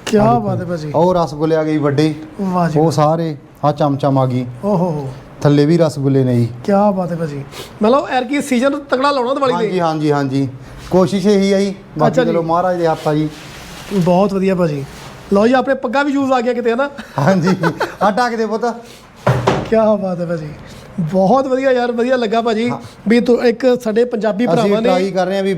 ਕੀ ਬਾਤ ਹੈ ਭਾਜੀ। ਉਹ ਰਸਗੁੱਲੇ ਆ ਗਈ ਵੱਡੇ। ਵਾਹ ਜੀ ਉਹ ਸਾਰੇ ਆ ਚਮਚਮ ਆ ਗਈ। ਓਹੋ। ਥੱਲੇ ਵੀ ਰਸਗੁੱਲੇ ਨੇ ਜੀ। ਕੀ ਬਾਤ ਹੈ ਭਾਜੀ। ਮਤਲਬ ਐਰ ਕੀ ਸੀਜ਼ਨ ਤਗੜਾ ਲਾਉਣਾ ਦੀਵਾਲੀ ਹਾਂਜੀ ਦੇ ਹਾਂਜੀ ਹਾਂਜੀ। ਕੋਸ਼ਿਸ਼ ਇਹੀ ਆ ਜੀ। ਅੱਛਾ ਬਾਕੀ ਜੀ। ਚਲੋ ਮਹਾਰਾਜ ਦੇ ਹੱਥ ਆ ਜੀ। ਬਹੁਤ ਵਧੀਆ ਭਾਜੀ। ਲਓ ਜੀ ਆਪਣੇ ਪੱਗਾ ਵੀ ਯੂਜ਼ ਆ ਗਿਆ ਕਿਤੇ ਹਨਾ? ਹਾਂਜੀ। ਆ ਢੱਕ ਦੇ ਪੁੱਤ। ਕੀ ਬਾਤ ਹੈ ਭਾਜੀ। ਬਹੁਤ ਵਧੀਆ ਯਾਰ ਵਧੀਆ ਲੱਗਾ ਭਾਜੀ। ਵੀ ਤੂੰ ਇੱਕ ਸਾਡੇ ਪੰਜਾਬੀ ਅਸੀਂ ਭਰਾਵਾਂ ਟਰਾਈ ਨੇ ਕਰ ਰਹੇ ਆ ਵੀ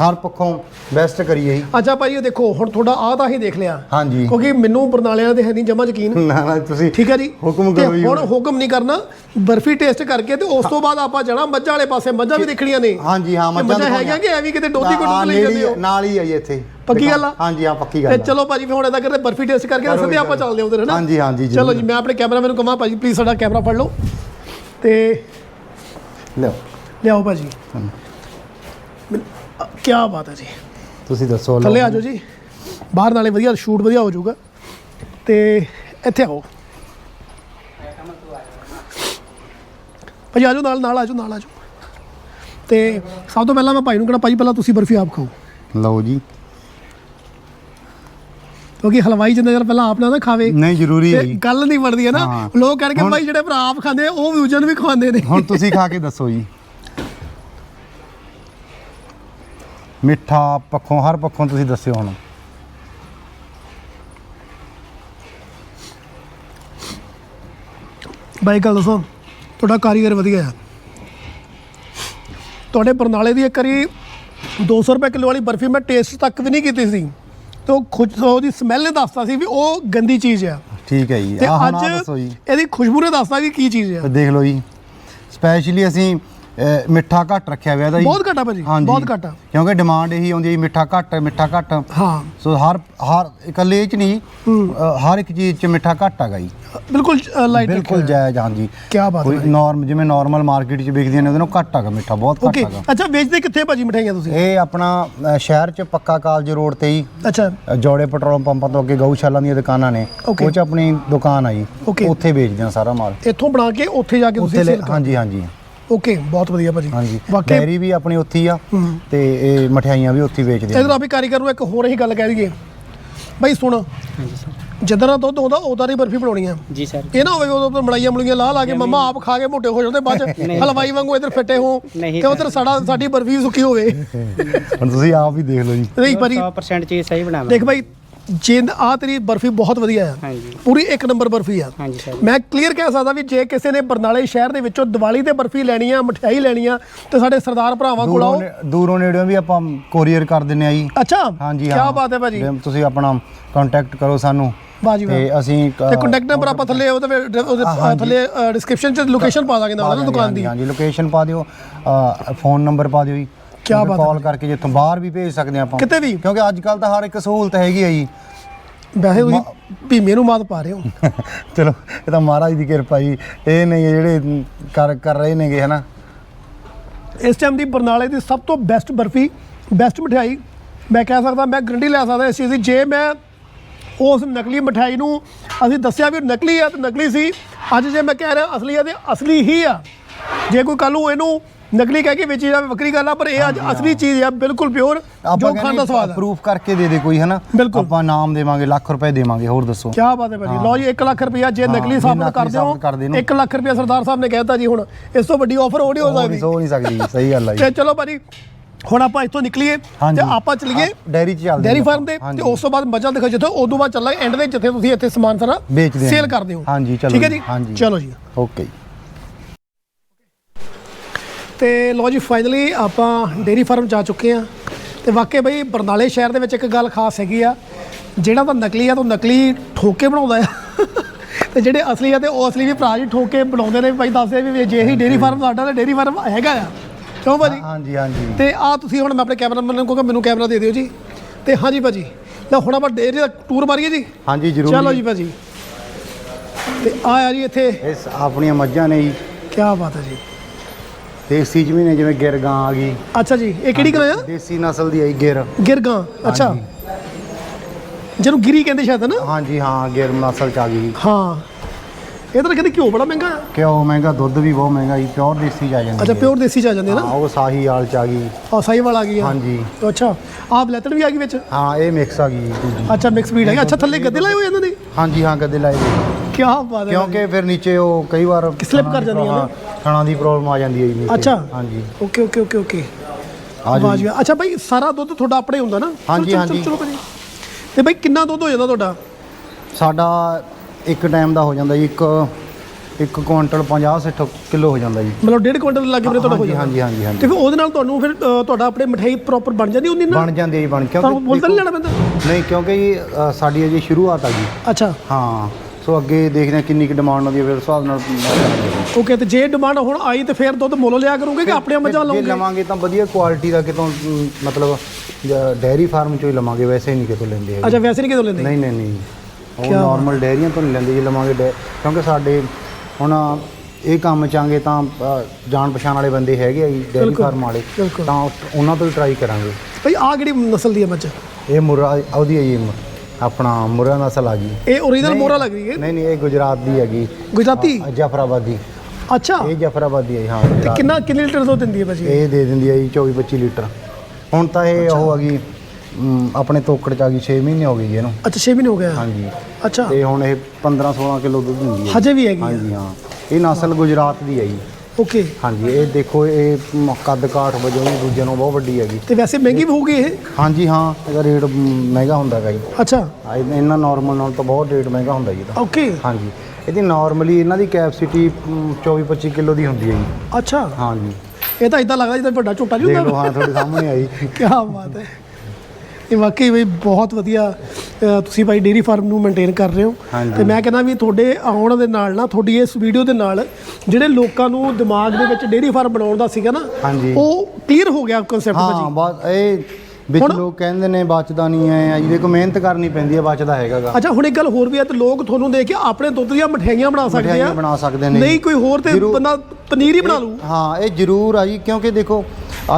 ਹਰ ਪੱਖੋਂ ਬੈਸਟ ਕਰੀਏ ਜੀ ਅੱਛਾ ਭਾਜੀ ਇਹ ਦੇਖੋ ਹੁਣ ਤੁਹਾਡਾ ਆਹ ਤਾਂ ਹੀ ਦੇਖ ਲਿਆ। ਹਾਂਜੀ। ਕਿਉਂਕਿ ਮੈਨੂੰ ਬਰਨਾਲਿਆਂ ਦੇ ਹੈ ਨਹੀਂ ਜਮਾ ਯਕੀਨ। ਨਾ ਨਾ ਤੁਸੀਂ ਠੀਕ ਹੈ ਜੀ? ਹੁਕਮ ਤੇ ਕਰੋ ਜੀ। ਹੁਣ ਹੁਕਮ ਨਹੀਂ ਕਰਨਾ ਬਰਫੀ ਟੇਸਟ ਕਰਕੇ ਤੇ ਉਸ ਤੋਂ ਬਾਅਦ ਆਪਾਂ ਜਾਣਾ ਮੱਝਾਂ ਵਾਲੇ ਪਾਸੇ ਮੱਝਾਂ ਵੀ ਦੇਖਣੀਆਂ ਨੇ। ਹਾਂਜੀ ਹਾਂ ਤੇ ਮੱਝਾਂ ਹੈਗੀਆਂ ਕਿ ਐਵੇਂ ਕਿਤੇ ਡੋਦੀ ਕੋਟ ਹਾਂ, ਲਈ ਜਾਂਦੇ ਹੀ? ਹੋ ਨਾਲ ਹੀ ਆ ਜੀ ਇੱਥੇ। ਪੱਕੀ ਗੱਲ ਆ? ਹਾਂਜੀ ਹਾਂ ਪੱਕੀ ਤੇ ਗੱਲ ਆ। ਚਲੋ ਭਾਜੀ ਫਿਰ ਹੁਣ ਇਹਦਾ ਕਰਦੇ ਬਰਫੀ ਟੇਸਟ ਕਰਕੇ ਕਰੋ ਦੱਸਦੇ ਆਪਾਂ। ਚੱਲਦੇ ਹਾਂ ਉਧਰ ਹਨਾ ਹਾਂਜੀ, ਹਾਂਜੀ, ਚਲੋ। ਜੀ ਮੈਂ ਆਪਣੇ ਕੈਮਰਾ ਮੈਨੂੰ ਕਹਾਂ ਭਾਜੀ ਪਲੀਜ਼ ਸਾਡਾ ਕੈਮਰਾ ਫੜ ਲਓ। ਤੇ ਲਿਓ ਲਿਆਓ ਭਾਜੀ। ਕੀ ਬਾਤ ਹੈ ਜੀ। ਤੁਸੀਂ ਦੱਸੋ। ਥੱਲੇ ਆ ਜਾਓ ਜੀ। ਬਾਹਰ ਨਾਲੇ ਵਧੀਆ ਸ਼ੂਟ ਵਧੀਆ ਹੋ ਜਾਊਗਾ। ਤੇ ਇੱਥੇ ਆਓ। ਭਾਜੀ ਆ ਜਾਓ ਨਾਲ ਨਾਲ ਆ ਜਾਓ ਨਾਲ ਆ ਜਾਓ। ਤੇ ਸਭ ਤੋਂ ਪਹਿਲਾਂ ਮੈਂ ਭਾਈ ਨੂੰ ਕਹਿਣਾ ਭਾਜੀ ਪਹਿਲਾਂ ਤੁਸੀਂ ਬਰਫੀ ਆਪ ਖਾਓ। ਲਓ ਜੀ। ਕਿਉਂਕਿ ਹਲਵਾਈ ਜਿੰਨਾ ਚਿਰ ਪਹਿਲਾਂ ਆਪ ਨਾ ਨਾ ਖਾਵੇ। ਨਹੀਂ ਜ਼ਰੂਰੀ ਹੈ ਗੱਲ ਨਹੀਂ ਬਣਦੀ ਹੈ ਨਾ। ਲੋਕ ਹੁਣ- ਭਾਈ ਜਿਹੜੇ ਭਰਾ ਆਪ ਖਾਂਦੇ ਉਹ ਵਿਊਜਨ ਵੀ ਖਵਾਉਂਦੇ ਨੇ। ਹੁਣ ਤੁਸੀਂ ਖਾ ਕੇ ਦੱਸੋ ਜੀ। ਮਿੱਠਾ ਪੱਖੋਂ ਹਰ ਪੱਖੋਂ ਤੁਸੀਂ ਦੱਸਿਓ ਹੁਣ। ਬਾਈ ਗੱਲ ਦੱਸੋ ਤੁਹਾਡਾ ਕਾਰੀਗਰ ਵਧੀਆ ਆ। ਤੁਹਾਡੇ ਬਰਨਾਲੇ ਦੀ ਇੱਕ ਵਾਰੀ 200 ਰੁਪਏ ਕਿਲੋ ਵਾਲੀ ਬਰਫੀ ਮੈਂ ਟੇਸਟ ਤੱਕ ਵੀ ਨਹੀਂ ਕੀਤੀ ਸੀ। ਤੇ ਉਹ ਖੁਸ਼ ਉਹਦੀ ਸਮੈਲ ਨੇ ਦੱਸਤਾ ਸੀ ਵੀ ਉਹ ਗੰਦੀ ਚੀਜ਼ ਆ। ਠੀਕ ਹੈ ਜੀ। ਤੇ ਆਹ ਹੁਣ ਆਹ ਦੱਸੋ ਜੀ। ਇਹਦੀ ਖੁਸ਼ਬੂ ਨੇ ਦੱਸਤਾ ਵੀ ਕੀ ਚੀਜ਼ ਆ। ਦੇਖ ਲਓ ਜੀ। ਸਪੈਸ਼ਲੀ ਅਸੀਂ ਅਹ, ਮਿੱਠਾ ਘੱਟ ਰੱਖਿਆ ਹੋਇਆ ਦਾ ਜੀ। ਬਹੁਤ ਘੱਟ ਆ ਭਾਜੀ ਹਾਂਜੀ। ਬਹੁਤ ਘੱਟ ਆ। ਕਿਉਂਕਿ ਡਿਮਾਂਡ ਇਹੀ ਆਉਂਦੀ ਹੈ ਜੀ, ਮਿੱਠਾ ਘੱਟ ਮਿੱਠਾ ਘੱਟ। ਹਾਂ। ਸੋ ਹਰ ਹਰ ਇਕੱਲੇ ਚ ਨਹੀਂ ਹਰ ਇੱਕ ਚੀਜ਼ ਚ ਮਿੱਠਾ ਘੱਟ ਹੈਗਾ ਜੀ। ਬਿਲਕੁਲ ਲਾਈਟ ਬਿਲਕੁਲ ਜਾਇਜ਼ ਹਾਂਜੀ। ਕੀ ਬਾਤ ਕੋਈ ਹੈ ਨਾਰਮ ਜਿਵੇਂ ਨਾਰਮਲ ਮਾਰਕੀਟ ਚ ਵਿਕਦੀਆਂ ਨੇ ਉਹਦੇ ਨਾਲੋਂ ਘੱਟ ਹੈਗਾ ਮਿੱਠਾ ਬਹੁਤ ਘੱਟ ਓਕੇ ਹੈਗਾ। ਅੱਛਾ ਵੇਚਦੇ ਕਿੱਥੇ ਭਾਜੀ ਮਠਾਈਆਂ ਤੁਸੀਂ? ਇਹ ਆਪਣਾ ਅ, ਸ਼ਹਿਰ ਚ ਪੱਕਾ ਕਾਲਜ ਰੋਡ ਤੇ ਹੀ। ਅੱਛਾ। ਅ, ਜੋੜੇ ਪੈਟਰੋਲ ਪੰਪਾਂ ਤੋਂ ਅੱਗੇ ਗਊਸ਼ਾਲਾ ਦੀਆਂ ਦੁਕਾਨਾਂ ਨੇ Okay. ਉਹ ਚ ਆਪਣੀ ਦੁਕਾਨ ਆ ਜੀ। Okay. ਉੱਥੇ ਵੇਚਦੇ ਆ ਸਾਰਾ ਮਾਲ। ਇੱਥੋਂ ਬਣਾ ਕੇ ਉੱਥੇ ਜਾ ਕੇ ਉੱਥੇ ਤੁਸੀਂ ਹਾਂਜੀ ਹਾਂਜੀ। ਓਕੇ ਬਹੁਤ ਵਧੀਆ ਭਾਜੀ। ਹਾਂਜੀ। ਵਾਕਈ ਡੈਰੀ ਵੀ ਆਪਣੀ ਉੱਥੇ ਹੀ ਆ। ਤੇ ਇਹ ਮਠਿਆਈਆਂ ਵੀ ਉੱਥੇ ਹੀ ਵੇਚਦੇ ਇਧਰ ਆ ਆਪੇ ਕਾਰੀਗਰ ਨੂੰ ਇੱਕ ਹੋਰ ਹੀ ਗੱਲ ਕਹਿ ਦਈਏ। ਬਾਈ ਸੁਣ ਹਾਂਜੀ ਸਰ। ਜਿੱਦਾਂ ਦਾ ਦੁੱਧ ਆਉਂਦਾ ਉਦਾਂ ਦੀ ਬਰਫੀ ਬਣਾਉਣੀ ਆ। ਜੀ ਸਰ। ਇਹ ਨਾ ਹੋਵੇ ਉਦੋਂ ਤੋਂ ਮਲਾਈਆਂ ਮਲੂਈਆਂ ਲਾ ਲਾ ਕੇ ਮੰਮਾ ਆਪ ਖਾ ਕੇ ਮੋਟੇ ਹੋ ਜਾਂਦੇ ਬਾਅਦ। ਹਲਵਾਈ ਵਾਂਗੂ ਇੱਧਰ ਫਿੱਟੇ ਹੋ ਤੇ ਉਧਰ ਸਾਡਾ ਸਾਡੀ ਬਰਫੀ ਸੁੱਕੀ ਹੋਵੇ। ਹੁਣ ਤੁਸੀਂ ਆਪ ਹੀ ਦੇਖ ਲਓ ਜੀ। ਨਹੀਂ ਭਾਜੀ। 100% ਚੀਜ਼ ਸਹੀ ਬਣਾਵਾਂ ਦੇਖ ਭਾਈ ਜਿੰਦ ਆ ਤੇਰੀ ਬਰਫੀ ਬਹੁਤ ਵਧੀਆ ਆ। ਹਾਂਜੀ। ਪੂਰੀ ਇੱਕ ਨੰਬਰ ਬਰਫੀ ਆ। ਹਾਂਜੀ ਸਰ। ਮੈਂ ਕਲੀਅਰ ਕਹਿ ਸਕਦਾ ਵੀ ਜੇ ਕਿਸੇ ਨੇ ਬਰਨਾਲੇ ਸ਼ਹਿਰ ਦੇ ਵਿੱਚੋਂ ਦੀਵਾਲੀ ਤੇ ਬਰਫੀ ਲੈਣੀ ਆ ਮਠਿਆਈ ਲੈਣੀ ਆ ਤੇ ਸਾਡੇ ਸਰਦਾਰ ਭਰਾਵਾਂ ਕੋਲ ਦੂਰੋਂ ਆਓ ਦੂਰੋਂ ਨੇੜਿਓਂ ਵੀ ਆਪਾਂ ਕੋਰੀਅਰ ਕਰ ਦਿੰਨੇ ਆ ਜੀ। ਅੱਛਾ ਹਾਂਜੀ ਕੀ ਬਾਤ ਹੈ ਭਾਜੀ। ਤੁਸੀਂ ਆਪਣਾ ਕੰਟੈਕਟ ਕਰੋ ਸਾਨੂੰ। ਬਾਜੀ ਤੇ ਅਸੀਂ ਤੇ ਕੰਟੈਕਟ ਨੰਬਰ ਆਪਾਂ ਥੱਲੇ ਉਹਦੇ ਵਿੱਚ- ਉਹਦੇ। ਥੱਲੇ ਡਿਸਕ੍ਰਿਪਸ਼ਨ ਚ ਲੋਕੇਸ਼ਨ ਪਾ ਦਾਂਗੇ ਨਾਲ ਨਾ ਦੁਕਾਨ ਦੀ। ਹਾਂਜੀ ਲੋਕੇਸ਼ਨ ਪਾ ਦਿਓ। ਫੋਨ ਨੰਬਰ ਪਾ ਦਿਓ ਜੀ। ਕਿਆ ਬਾਤ। ਕਾਲ ਕਰਕੇ ਜਿੱਥੋਂ ਬਾਹਰ ਵੀ ਭੇਜ ਸਕਦੇ ਆਪਾਂ। ਕਿਤੇ ਵੀ। ਕਿਉਂਕਿ ਅੱਜ ਕੱਲ ਤਾਂ ਹਰ ਇੱਕ ਸਹੂਲਤ ਹੈਗੀ ਆ ਜੀ। ਵੈਸੇ ਤੁਸੀਂ ਭੀਮੇ ਨੂੰ ਮਾਤ ਪਾ ਰਹੇ ਹੋ। *laughs* ਚਲੋ ਇਹ ਤਾਂ ਮਹਾਰਾਜ ਦੀ ਕਿਰਪਾ ਜੀ। ਇਹ ਨਹੀਂ ਜਿਹੜੇ ਕਰ ਕਰ ਰਹੇ ਨੇਗੇ ਹਨਾ? ਇਸ ਟਾਈਮ ਦੀ ਬਰਨਾਲੇ ਦੀ ਸਭ ਤੋਂ ਬੈਸਟ ਬਰਫੀ ਬੈਸਟ ਮਠਿਆਈ ਮੈਂ ਕਹਿ ਸਕਦਾ ਮੈਂ ਗਰੰਟੀ ਲੈ ਸਕਦਾ ਇਸ ਚੀਜ਼ ਦੀ। ਜੇ ਮੈਂ ਉਸ ਨਕਲੀ ਮਠਿਆਈ ਨੂੰ ਅਸੀਂ ਦੱਸਿਆ ਵੀ ਉਹ ਨਕਲੀ ਆ ਤੇ ਨਕਲੀ ਸੀ ਅੱਜ ਜੇ ਮੈਂ ਕਹਿ ਰਿਹਾ ਅਸਲੀ ਆ ਤੇ ਅਸਲੀ ਹੀ ਆ। ਜੇ ਕੋਈ ਕੱਲ ਨੂੰ ਇਹਨੂੰ ਨਕਲੀ ਕਹਿ ਕੇ ਵੇਚੀ ਜਾਵੇ ਵੱਖਰੀ ਗੱਲ ਆ ਪਰ ਇਹ ਅੱਜ ਅਸਲੀ ਚੀਜ਼ ਆ ਬਿਲਕੁਲ ਪਿਓਰ ਜੋ ਖਾਣ ਦਾ ਸਵਾਦ ਆ। ਪ੍ਰੂਫ ਕਰਕੇ ਦੇ ਦੇ ਕੋਈ ਹਨਾ? ਬਿਲਕੁਲ। ਆਪਾਂ ਨਾਮ ਦੇਵਾਂਗੇ ਲੱਖ ਰੁਪਏ ਦੇਵਾਂਗੇ ਹੋਰ ਦੱਸੋ। ਕੀ ਬਾਤ ਹੈ ਭਾਜੀ। ਲਓ ਜੀ 1 ਲੱਖ ਰੁਪਇਆ ਜੇ ਹਾਂ, ਨਕਲੀ ਸਾਬਤ ਨਕਲੀ ਕਰ ਨੂੰ। 1 ਲੱਖ ਰੁਪਇਆ ਸਰਦਾਰ ਸਾਹਿਬ ਨੇ ਕਹਿਤਾ ਜੀ ਹੁਣ। ਇਸ ਤੋਂ ਵੱਡੀ ਆਫਰ ਹੋ ਨਹੀਂ ਹੋ ਹੋ ਸਕਦੀ। ਸੋ ਨਹੀਂ ਸਕਦੀ ਸਹੀ ਗੱਲ ਆ ਜੀ। ਤੇ ਚਲੋ ਭਾਜੀ ਹੁਣ ਆਪਾਂ ਇੱਥੋਂ ਨਿਕਲੀਏ ਹਾਂਜੀ। ਤੇ ਆਪਾਂ ਚਲੀਏ ਡੈਰੀ ਚ ਚੱਲਦੇ ਡੈਰੀ ਹਾਂ ਫਾਰਮ ਤੇ ਆਪਾਂ। ਤੇ ਉਸ ਤੋਂ ਬਾਅਦ ਮੱਝਾਂ ਦਿਖਾ ਜਿੱਥੇ ਉਦੋਂ ਬਾਅਦ ਚੱਲਾਂਗੇ ਐਂਡ ਦੇ ਜਿੱਥੇ ਤੁਸੀਂ ਇੱਥੇ ਸਮਾਨ ਸਾਰਾ ਵੇਚਦੇ ਹਾਂ ਸੇਲ। ਕਰਦੇ ਹੋ। ਹਾਂਜੀ, ਚਲੋ ਠੀਕ ਹੈ ਜੀ, ਜੀ ਹਾਂਜੀ। ਚਲੋ ਜੀ। ਓਕੇ ਤੇ ਲੋ ਜੀ ਫਾਈਨਲੀ ਆਪਾਂ ਡੇਰੀ ਫਾਰਮ ਜਾ ਚੁੱਕੇ ਆ ਤੇ ਵਾਕਈ ਬਈ ਬਰਨਾਲੇ ਸ਼ਹਿਰ ਦੇ ਵਿੱਚ ਇੱਕ ਗੱਲ ਖਾਸ ਹੈਗੀ ਆ ਜਿਹੜਾ ਤਾਂ ਨਕਲੀ ਆ ਤਾਂ ਨਕਲੀ ਠੋਕ ਬਣਾਉਂਦਾ ਆ। ਤੇ ਜਿਹੜੇ ਅਸਲੀ ਆ ਤੇ ਉਹ ਅਸਲੀ ਵੀ ਭਰਾ ਜੀ ਠੋਕ ਬਣਾਉਂਦੇ ਨੇ ਭਾਈ ਦੱਸਦੇ ਵੀ ਜੇ ਇਹੀ ਡੇਰੀ ਫਾਰਮ ਸਾਡਾ ਤਾਂ ਡੇਰੀ ਫਾਰਮ ਹੈਗਾ ਆ। ਕਿਉਂ ਭਾਜੀ? ਹਾਂਜੀ ਹਾਂਜੀ। ਤੇ ਆ ਤੁਸੀਂ ਹੁਣ ਮੈਂ ਆਪਣੇ ਕੈਮਰਾਮੈਨ ਨੂੰ ਕਹੂੰਗਾ ਮੈਨੂੰ ਕੈਮਰਾ ਦੇ ਦਿਓ ਜੀ। ਤੇ ਹਾਂਜੀ ਭਾਜੀ ਲੈ ਹੁਣ ਆਪਾਂ ਡੇਰੀ ਦਾ ਟੂਰ ਮਾਰੀਏ ਜੀ। ਹਾਂਜੀ ਜ਼ਰੂਰ ਚਲੋ ਜੀ। ਭਾਜੀ। ਤੇ ਆ ਆ ਜੀ ਇੱਥੇ। ਇਸ ਆਪਣੀਆਂ ਮੱਝਾਂ ਨੇ ਜੀ। ਕੀ ਬਾਤ ਹੈ ਜੀ। ਦੇਸੀ ਜ਼ਮੀਨ ਹੈ ਜਿਵੇਂ ਗਿਰ ਗਾਂ ਆ ਗਈ। ਅੱਛਾ ਜੀ ਇਹ ਕਿਹੜੀ ਗਾਂ ਆ? ਦੇਸੀ ਨਸਲ ਦੀ ਆਈ ਗਿਰ। ਗਿਰਗਾਂ ਅੱਛਾ। ਹਾਂਜੀ। ਜਿਹਨੂੰ ਗਿਰੀ ਕਹਿੰਦੇ ਸ਼ਾਇਦ ਨਾ? ਹਾਂਜੀ ਹਾਂ ਗਿਰ ਨਸਲ ਚ ਆ ਗਈ। ਹਾਂ। ਇਹ ਤਾਂ ਕਹਿੰਦੇ ਘਿਓ ਬੜਾ ਮਹਿੰਗਾ ਆ। ਕਿਉਂ ਮਹਿੰਗਾ ਦੁੱਧ ਵੀ ਬਹੁਤ ਮਹਿੰਗਾ ਜੀ ਪਿਓਰ ਦੇਸੀ ਚ ਆ ਜਾਂਦੀ ਅੱਛਾ ਹੈ। ਪਿਓਰ ਦੇਸੀ ਚ ਆ ਜਾਂਦੇ ਹਾਂ ਨਾ? ਉਹ ਸਾਹੀ ਆਲ ਚ ਆ ਗਈ। ਆ ਸਾਈਵਾਲ ਆ ਗਈ ਆ। ਹਾਂਜੀ। ਅੱਛਾ ਆਹ ਬਲੈਤਨ ਵੀ ਆ ਗਈ ਵਿੱਚ? ਹਾਂ ਇਹ ਮਿਕਸ ਆ ਗਈ ਜੀ ਅੱਛਾ ਮਿਕਸ ਬੀਡ ਹੈ ਅੱਛਾ ਥੱਲੇ ਗੱਦੇ ਲਾਏ ਹੋਏ ਇਹਨਾਂ ਨੇ ਹਾਂਜੀ ਹਾਂ ਗੱਦੇ ਲਾਏ ਹੋਏ। ਕੀ ਬਾਤ ਹੈ ਕਿਉਂਕਿ ਫਿਰ ਨੀਚੇ ਉਹ ਕਈ ਵਾਰ slip ਕਰ ਜਾਂਦੀਆਂ ਨਾ। ਖਾਣਾ ਦੀ ਪ੍ਰੋਬਲਮ ਆ ਜਾਂਦੀ ਹੈ ਜੀ ਨੀਚੇ। ਅੱਛਾ। ਹਾਂਜੀ। Okay okay okay okay. ਆ ਜੀ। ਜੀ। ਅੱਛਾ ਭਾਈ ਸਾਰਾ ਦੁੱਧ ਤੁਹਾਡਾ ਆਪਣੇ ਹੁੰਦਾ ਨਾ? ਚਲੋ, ਹਾਂਜੀ, ਚਲੋ, ਹਾਂਜੀ। ਚਲੋ ਤੇ ਭਾਈ ਕਿੰਨਾ ਦੁੱਧ ਹੋ ਜਾਂਦਾ ਤੁਹਾਡਾ? ਸਾਡਾ ਇੱਕ ਟਾਈਮ ਦਾ ਹੋ ਜਾਂਦਾ ਜੀ ਇੱਕ ਇੱਕ ਕੁਇੰਟਲ 50 60 ਕਿਲੋ ਹੋ ਜਾਂਦਾ ਜੀ। ਮਤਲਬ ਡੇਢ ਕੁਇੰਟਲ ਲੱਗੇ ਵੀਰੇ ਤੁਹਾਡਾ ਹੋ ਹਾਂਜੀ ਜਾਂਦਾ। ਹਾਂਜੀ ਹਾਂਜੀ ਤੇ ਹਾਂਜੀ ਫਿਰ ਉਹਦੇ ਨਾਲ ਤੁਹਾਨੂੰ ਫਿਰ ਅ, ਤੁਹਾਡਾ ਆਪਣੇ ਮਠਿਆਈ ਪ੍ਰੋਪਰ ਬਣ ਜਾਂਦੀ ਹੁੰਦੀ ਨਾ? ਬਣ ਜਾਂਦੀ ਹੈ ਜੀ ਬਣ ਤੁਹਾਨੂੰ ਤਾਂ ਨਹੀਂ ਦੇਖੋ- ਲੈਣਾ ਪੈਂਦਾ? ਨਹੀਂ ਕਿਉਂਕਿ ਜੀ ਅ, ਸਾਡੀ ਅਜੇ ਸ਼ੁਰੂਆਤ ਆ ਗਈ ਅੱਛਾ। ਹਾਂ। ਸੋ ਅੱਗੇ ਦੇਖਦੇ ਹਾਂ ਕਿੰਨੀ ਕੁ ਡਿਮਾਂਡ ਆਉਂਦੀ ਹੈ ਫਿਰ ਉਸ ਹਿਸਾਬ ਨਾਲ ਓਕੇ ਤੇ ਜੇ ਡਿਮਾਂਡ ਹੁਣ ਆਈ ਤੇ ਫਿਰ ਦੁੱਧ ਮੁੱਲ ਲਿਆ ਕਰੋਗੇ ਕਿ ਆਪਣੇ ਮੱਝਾਂ ਜੇ ਲਾਓਗੇ? ਲਵਾਂਗੇ ਤਾਂ ਵਧੀਆ ਕੁਆਲਿਟੀ ਦਾ ਕਿਤੋਂ ਅਮ, ਮਤਲਬ ਡੈਰੀ ਫਾਰਮ ਚੋਂ ਹੀ ਲਵਾਂਗੇ ਵੈਸੇ ਨਹੀਂ ਕਿਤੋਂ ਲੈਂਦੇ ਹੈਗੇ। ਅੱਛਾ ਵੈਸੇ ਨਹੀਂ ਕਿਦੋਂ ਲੈਂਦੇ? ਨਹੀਂ ਨਹੀਂ ਨਹੀਂ। ਉਹ ਨਾਰਮਲ ਡੈਰੀਆਂ ਤੋਂ ਨਹੀਂ ਲੈਂਦੇ ਜੇ ਲਵਾਂਗੇ ਡੈ- ਕਿਉਂਕਿ ਸਾਡੇ ਹੁਣ ਇਹ ਕੰਮ ਚਾਂਗੇ ਤਾਂ ਅ, ਜਾਣ ਪਛਾਣ ਵਾਲੇ ਬੰਦੇ ਹੈਗੇ ਆ ਜੀ ਡੈਰੀ ਬਿਲਕੁਲ, ਫਾਰਮ ਵਾਲੇ। ਬਿਲਕੁਲ। ਤਾਂ ਉਹ- ਉਹਨਾਂ ਤੋਂ ਹੀ ਟਰਾਈ ਕਰਾਂਗੇ। ਭਾਈ ਆਹ ਕਿਹੜੀ ਨਸਲ ਦੀ ਹੈ ਮੱਝ? ਇਹ ਮੁਰਾ ਉਹਦੀ ਹੈ ਜੀ ਮ- ਆਪਣਾ ਮੁਰਾ ਨਸਲ ਆ ਗਈ। ਇਹ ਓਰੀਜਨਲ ਮੋਹਰਾ ਲੱਗ ਰਹੀ ਹੈ? ਨਹੀਂ ਨਹੀਂ ਇਹ ਗੁਜਰਾਤ ਦੀ ਹੈਗੀ। ਗੁਜਰਾਤੀ? ਜਾਫਰਾਬਾਦ ਦੀ। ਅੱਛਾ। ਇਹ ਜਾਫਰਾਬਾਦ ਹੈ ਹਾਂ ਤੇ ਕਿੰਨਾ ਕਿੰਨੇ ਲੀਟਰ ਦੁੱਧ ਦਿੰਦੀ ਹੈ ਭਾਜੀ? ਇਹ ਦੇ ਦਿੰਦੀ ਹੈ ਜੀ 24 25 ਲੀਟਰ। ਹੁਣ ਤਾਂ ਇਹ ਉਹ ਆ ਗਈ ਅਮ, ਆਪਣੇ ਤੋਕੜ ਚ ਆ ਗਈ 6 ਮਹੀਨੇ ਹੋ ਗਏ ਜੀ ਇਹਨੂੰ। ਅੱਛਾ 6 ਮਹੀਨੇ ਹੋ ਗਿਆ ਹਾਂਜੀ। ਅੱਛਾ। ਤੇ ਹੁਣ ਇਹ 15 16 ਕਿਲੋ ਦੁੱਧ ਦਿੰਦੀ ਹੈ ਹਜੇ ਵੀ ਹੈਗੀ ਹੈ ਹਾਂਜੀ ਹਾਂ। ਇਹ ਨਸਲ ਗੁਜਰਾਤ ਦੀ ਹੈ ਜੀ। ਓਕੇ ਹਾਂਜੀ ਇਹ ਦੇਖੋ ਇਹ ਮ- ਕੱਦ ਕਾਠ ਵਜੋਂ ਵੀ ਦੂਜੇ ਨਾਲੋਂ ਬਹੁਤ ਵੱਡੀ ਹੈਗੀ। ਤੇ ਵੈਸੇ ਮਹਿੰਗੀ ਵੀ ਹੋਊਗੀ ਇਹ? ਹਾਂਜੀ ਹਾਂ ਇਹਦਾ ਰੇਟ ਮਹਿੰਗਾ ਹੁੰਦਾ ਹੈਗਾ ਜੀ। ਅੱਛਾ। ਆ ਇਹ- ਇਹਨਾਂ ਨਾਰਮਲ ਨਾਲ ਤਾਂ ਬਹੁਤ ਰੇਟ ਮਹਿੰਗਾ ਹੁੰਦਾ ਜੀ ਇਹਦਾ। ਓਕੇ ਹਾਂਜੀ। ਇਹਦੀ ਨਾਰਮਲੀ ਇਹਨਾਂ ਦੀ ਕੈਪੈਸਿਟੀ 24 25 ਕਿਲੋ ਦੀ ਹੁੰਦੀ ਹੈ ਜੀ। ਅੱਛਾ। ਹਾਂਜੀ। ਇਹ ਤਾਂ ਇਦਾਂ ਲੱਗਦਾ ਜਿੱਦਾਂ ਵੱਡਾ ਝੋਟਾ ਦੇਖ ਲਓ ਹੁੰਦਾ ਹਾਂ ਤੁਹਾਡੇ ਸਾਹਮਣੇ ਆਈ। ਕੀ ਬਾਤ ਹੈ। ਇਹ ਵਾਕਈ ਵੀ ਬਹੁਤ ਵਧੀਆ ਅ, ਤੁਸੀਂ ਭਾਈ ਡੇਰੀ ਫਾਰਮ ਨੂੰ ਮੇਨਟੇਨ ਕਰ ਰਹੇ ਹੋ। ਤੇ ਮੈਂ ਕਹਿੰਦਾ ਵੀ ਤੁਹਾਡੇ ਆਉਣ ਦੇ ਨਾਲ ਨਾ ਤੁਹਾਡੀ ਇਸ ਵੀਡੀਓ ਦੇ ਨਾਲ ਜਿਹੜੇ ਲੋਕਾਂ ਨੂੰ ਦਿਮਾਗ ਦੇ ਵਿੱਚ ਡੇਰੀ ਫਾਰਮ ਬਣਾਉਣ ਦਾ ਸੀਗਾ ਨਾ ਹਾਂਜੀ। ਉਹ ਕਲੀਅਰ ਹੋ ਗਿਆ ਕਨਸੈਪਟ ਹਾਂ ਭਾਜੀ ਬਸ ਇਹ ਵਿੱਚ ਹੁਣ- ਲੋਕ ਕਹਿੰਦੇ ਨੇ ਬਚਦਾ ਨਹੀਂ ਹੈ ਜੀ ਦੇਖੋ ਮਿਹਨਤ ਕਰਨੀ ਪੈਂਦੀ ਹੈ ਬਚਦਾ ਹੈਗਾਗਾ ਅੱਛਾ ਹੁਣ ਇੱਕ ਗੱਲ ਹੋਰ ਵੀ ਹੈ ਤੇ ਲੋਕ ਤੁਹਾਨੂੰ ਦੇਖ ਕੇ ਆਪਣੇ ਦੁੱਧ ਦੀਆਂ ਮਠਿਆਈਆਂ ਬਣਾ ਸਕਦੇ ਆ ਮਠਿਆਈਆਂ ਬਣਾ ਸਕਦੇ ਨੇ ਨਹੀਂ। ਕੋਈ ਹੋਰ ਤੇ ਜ਼ਰੂਰ। ਬੰਦਾ ਪਨੀਰ ਹੀ ਬਣਾ ਲੂ ਹਾਂ ਇਹ ਜ਼ਰੂਰ ਆ ਜੀ ਕਿਉਂਕਿ ਦੇਖੋ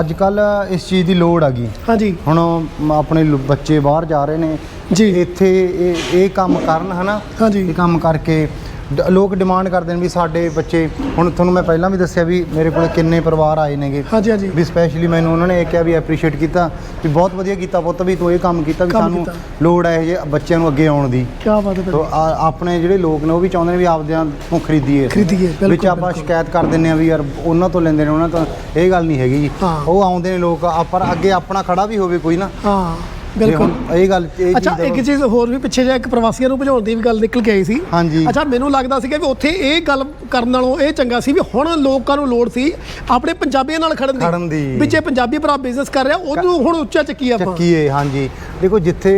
ਅੱਜ ਕੱਲ ਇਸ ਚੀਜ਼ ਦੀ ਲੋੜ ਆ ਗਈ ਹਾਂਜੀ। ਹੁਣ ਆਪਣੇ ਲੋ- ਬੱਚੇ ਬਾਹਰ ਜਾ ਰਹੇ ਨੇ। ਜੀ। ਇੱਥੇ ਇਹ ਇਹ ਕੰਮ ਕਰਨ ਹਨਾ। ਹਾਂਜੀ। ਇਹ ਕੰਮ ਕਰਕੇ ਡ- ਲੋਕ ਡਿਮਾਂਡ ਕਰਦੇ ਨੇ ਵੀ ਸਾਡੇ ਬੱਚੇ ਹੁਣ ਤੁਹਾਨੂੰ ਮੈਂ ਪਹਿਲਾਂ ਵੀ ਦੱਸਿਆ ਵੀ ਮੇਰੇ ਕੋਲ ਕਿੰਨੇ ਪਰਿਵਾਰ ਆਏ ਨੇਗੇ। ਹਾਂਜੀ ਹਾਂਜੀ। ਵੀ ਸਪੈਸ਼ਲੀ ਮੈਨੂੰ ਉਹਨਾਂ ਨੇ ਇਹ ਕਿਹਾ ਵੀ ਐਪਰੀਸ਼ੀਏਟ ਕੀਤਾ ਵੀ ਬਹੁਤ ਵਧੀਆ ਕੀਤਾ ਪੁੱਤ ਵੀ ਤੂੰ ਇਹ ਕੰਮ ਕੀਤਾ ਵੀ ਕੰਮ ਸਾਨੂੰ ਕੀਤਾ। ਲੋੜ ਹੈ ਇਹ ਜਿਹੇ ਬੱਚਿਆਂ ਨੂੰ ਅੱਗੇ ਆਉਣ ਦੀ। ਕੀ ਬਾਤ ਹੈ ਭਾਜੀ ਤੋ ਆ- ਆਪਣੇ ਜਿਹੜੇ ਲੋਕ ਨੇ ਉਹ ਵੀ ਚਾਹੁੰਦੇ ਨੇ ਵੀ ਆਪਦਿਆਂ ਤੋਂ ਖਰੀਦੀਏ। ਖਰੀਦੀਏ, ਬਿਲਕੁਲ, ਵਿੱਚ ਆਪਾਂ ਬਿਲਕੁਲ। ਸ਼ਿਕਾਇਤ ਕਰ ਦਿੰਦੇ ਆ ਵੀ ਯਾਰ ਉਹਨਾਂ ਤੋਂ ਲੈਂਦੇ ਨੇ ਉਹਨਾਂ ਤੋਂ ਇਹ ਗੱਲ ਨਹੀਂ ਹੈਗੀ ਜੀ। ਹਾਂ। ਉਹ ਆਉਂਦੇ ਨੇ ਲੋਕ ਆ- ਪਰ ਅੱਗੇ ਆਪਣਾ ਖੜਾ ਵੀ ਹੋਵੇ ਕੋਈ ਨਾ। ਹਾਂ। ਜੇ ਬਿਲਕੁਲ। ਇਹ ਗੱਲ ਇਹ ਅੱਛਾ ਇੱਕ ਚੀਜ਼ ਹੋਰ ਵੀ ਪਿੱਛੇ ਜਿਹਾ ਇੱਕ ਪ੍ਰਵਾਸੀਆਂ ਨੂੰ ਭਜਾਉਣ ਦੀ ਵੀ ਗੱਲ ਨਿਕਲ ਕੇ ਆਈ ਸੀ। ਹਾਂਜੀ। ਅੱਛਾ ਮੈਨੂੰ ਲੱਗਦਾ ਸੀਗਾ ਵੀ ਉੱਥੇ ਇਹ ਗੱਲ ਕਰਨ ਨਾਲੋਂ ਇਹ ਚੰਗਾ ਸੀ ਵੀ ਹੁਣ ਲੋਕਾਂ ਨੂੰ ਲੋੜ ਸੀ ਆਪਣੇ ਪੰਜਾਬੀਆਂ ਨਾਲ ਖੜਨ ਦੀ ਖੜਨ ਦੀ। ਵੀ ਜੇ ਪੰਜਾਬੀ ਭਰਾ ਬਿਜ਼ਨਸ ਕਰ ਰਿਹਾ ਉਹਨੂੰ ਹੁਣ ਉੱਚਾ ਚੱਕੀ ਆਪਾਂ ਚੱਕੀਏ ਹਾਂਜੀ ਦੇਖੋ ਜਿੱਥੇ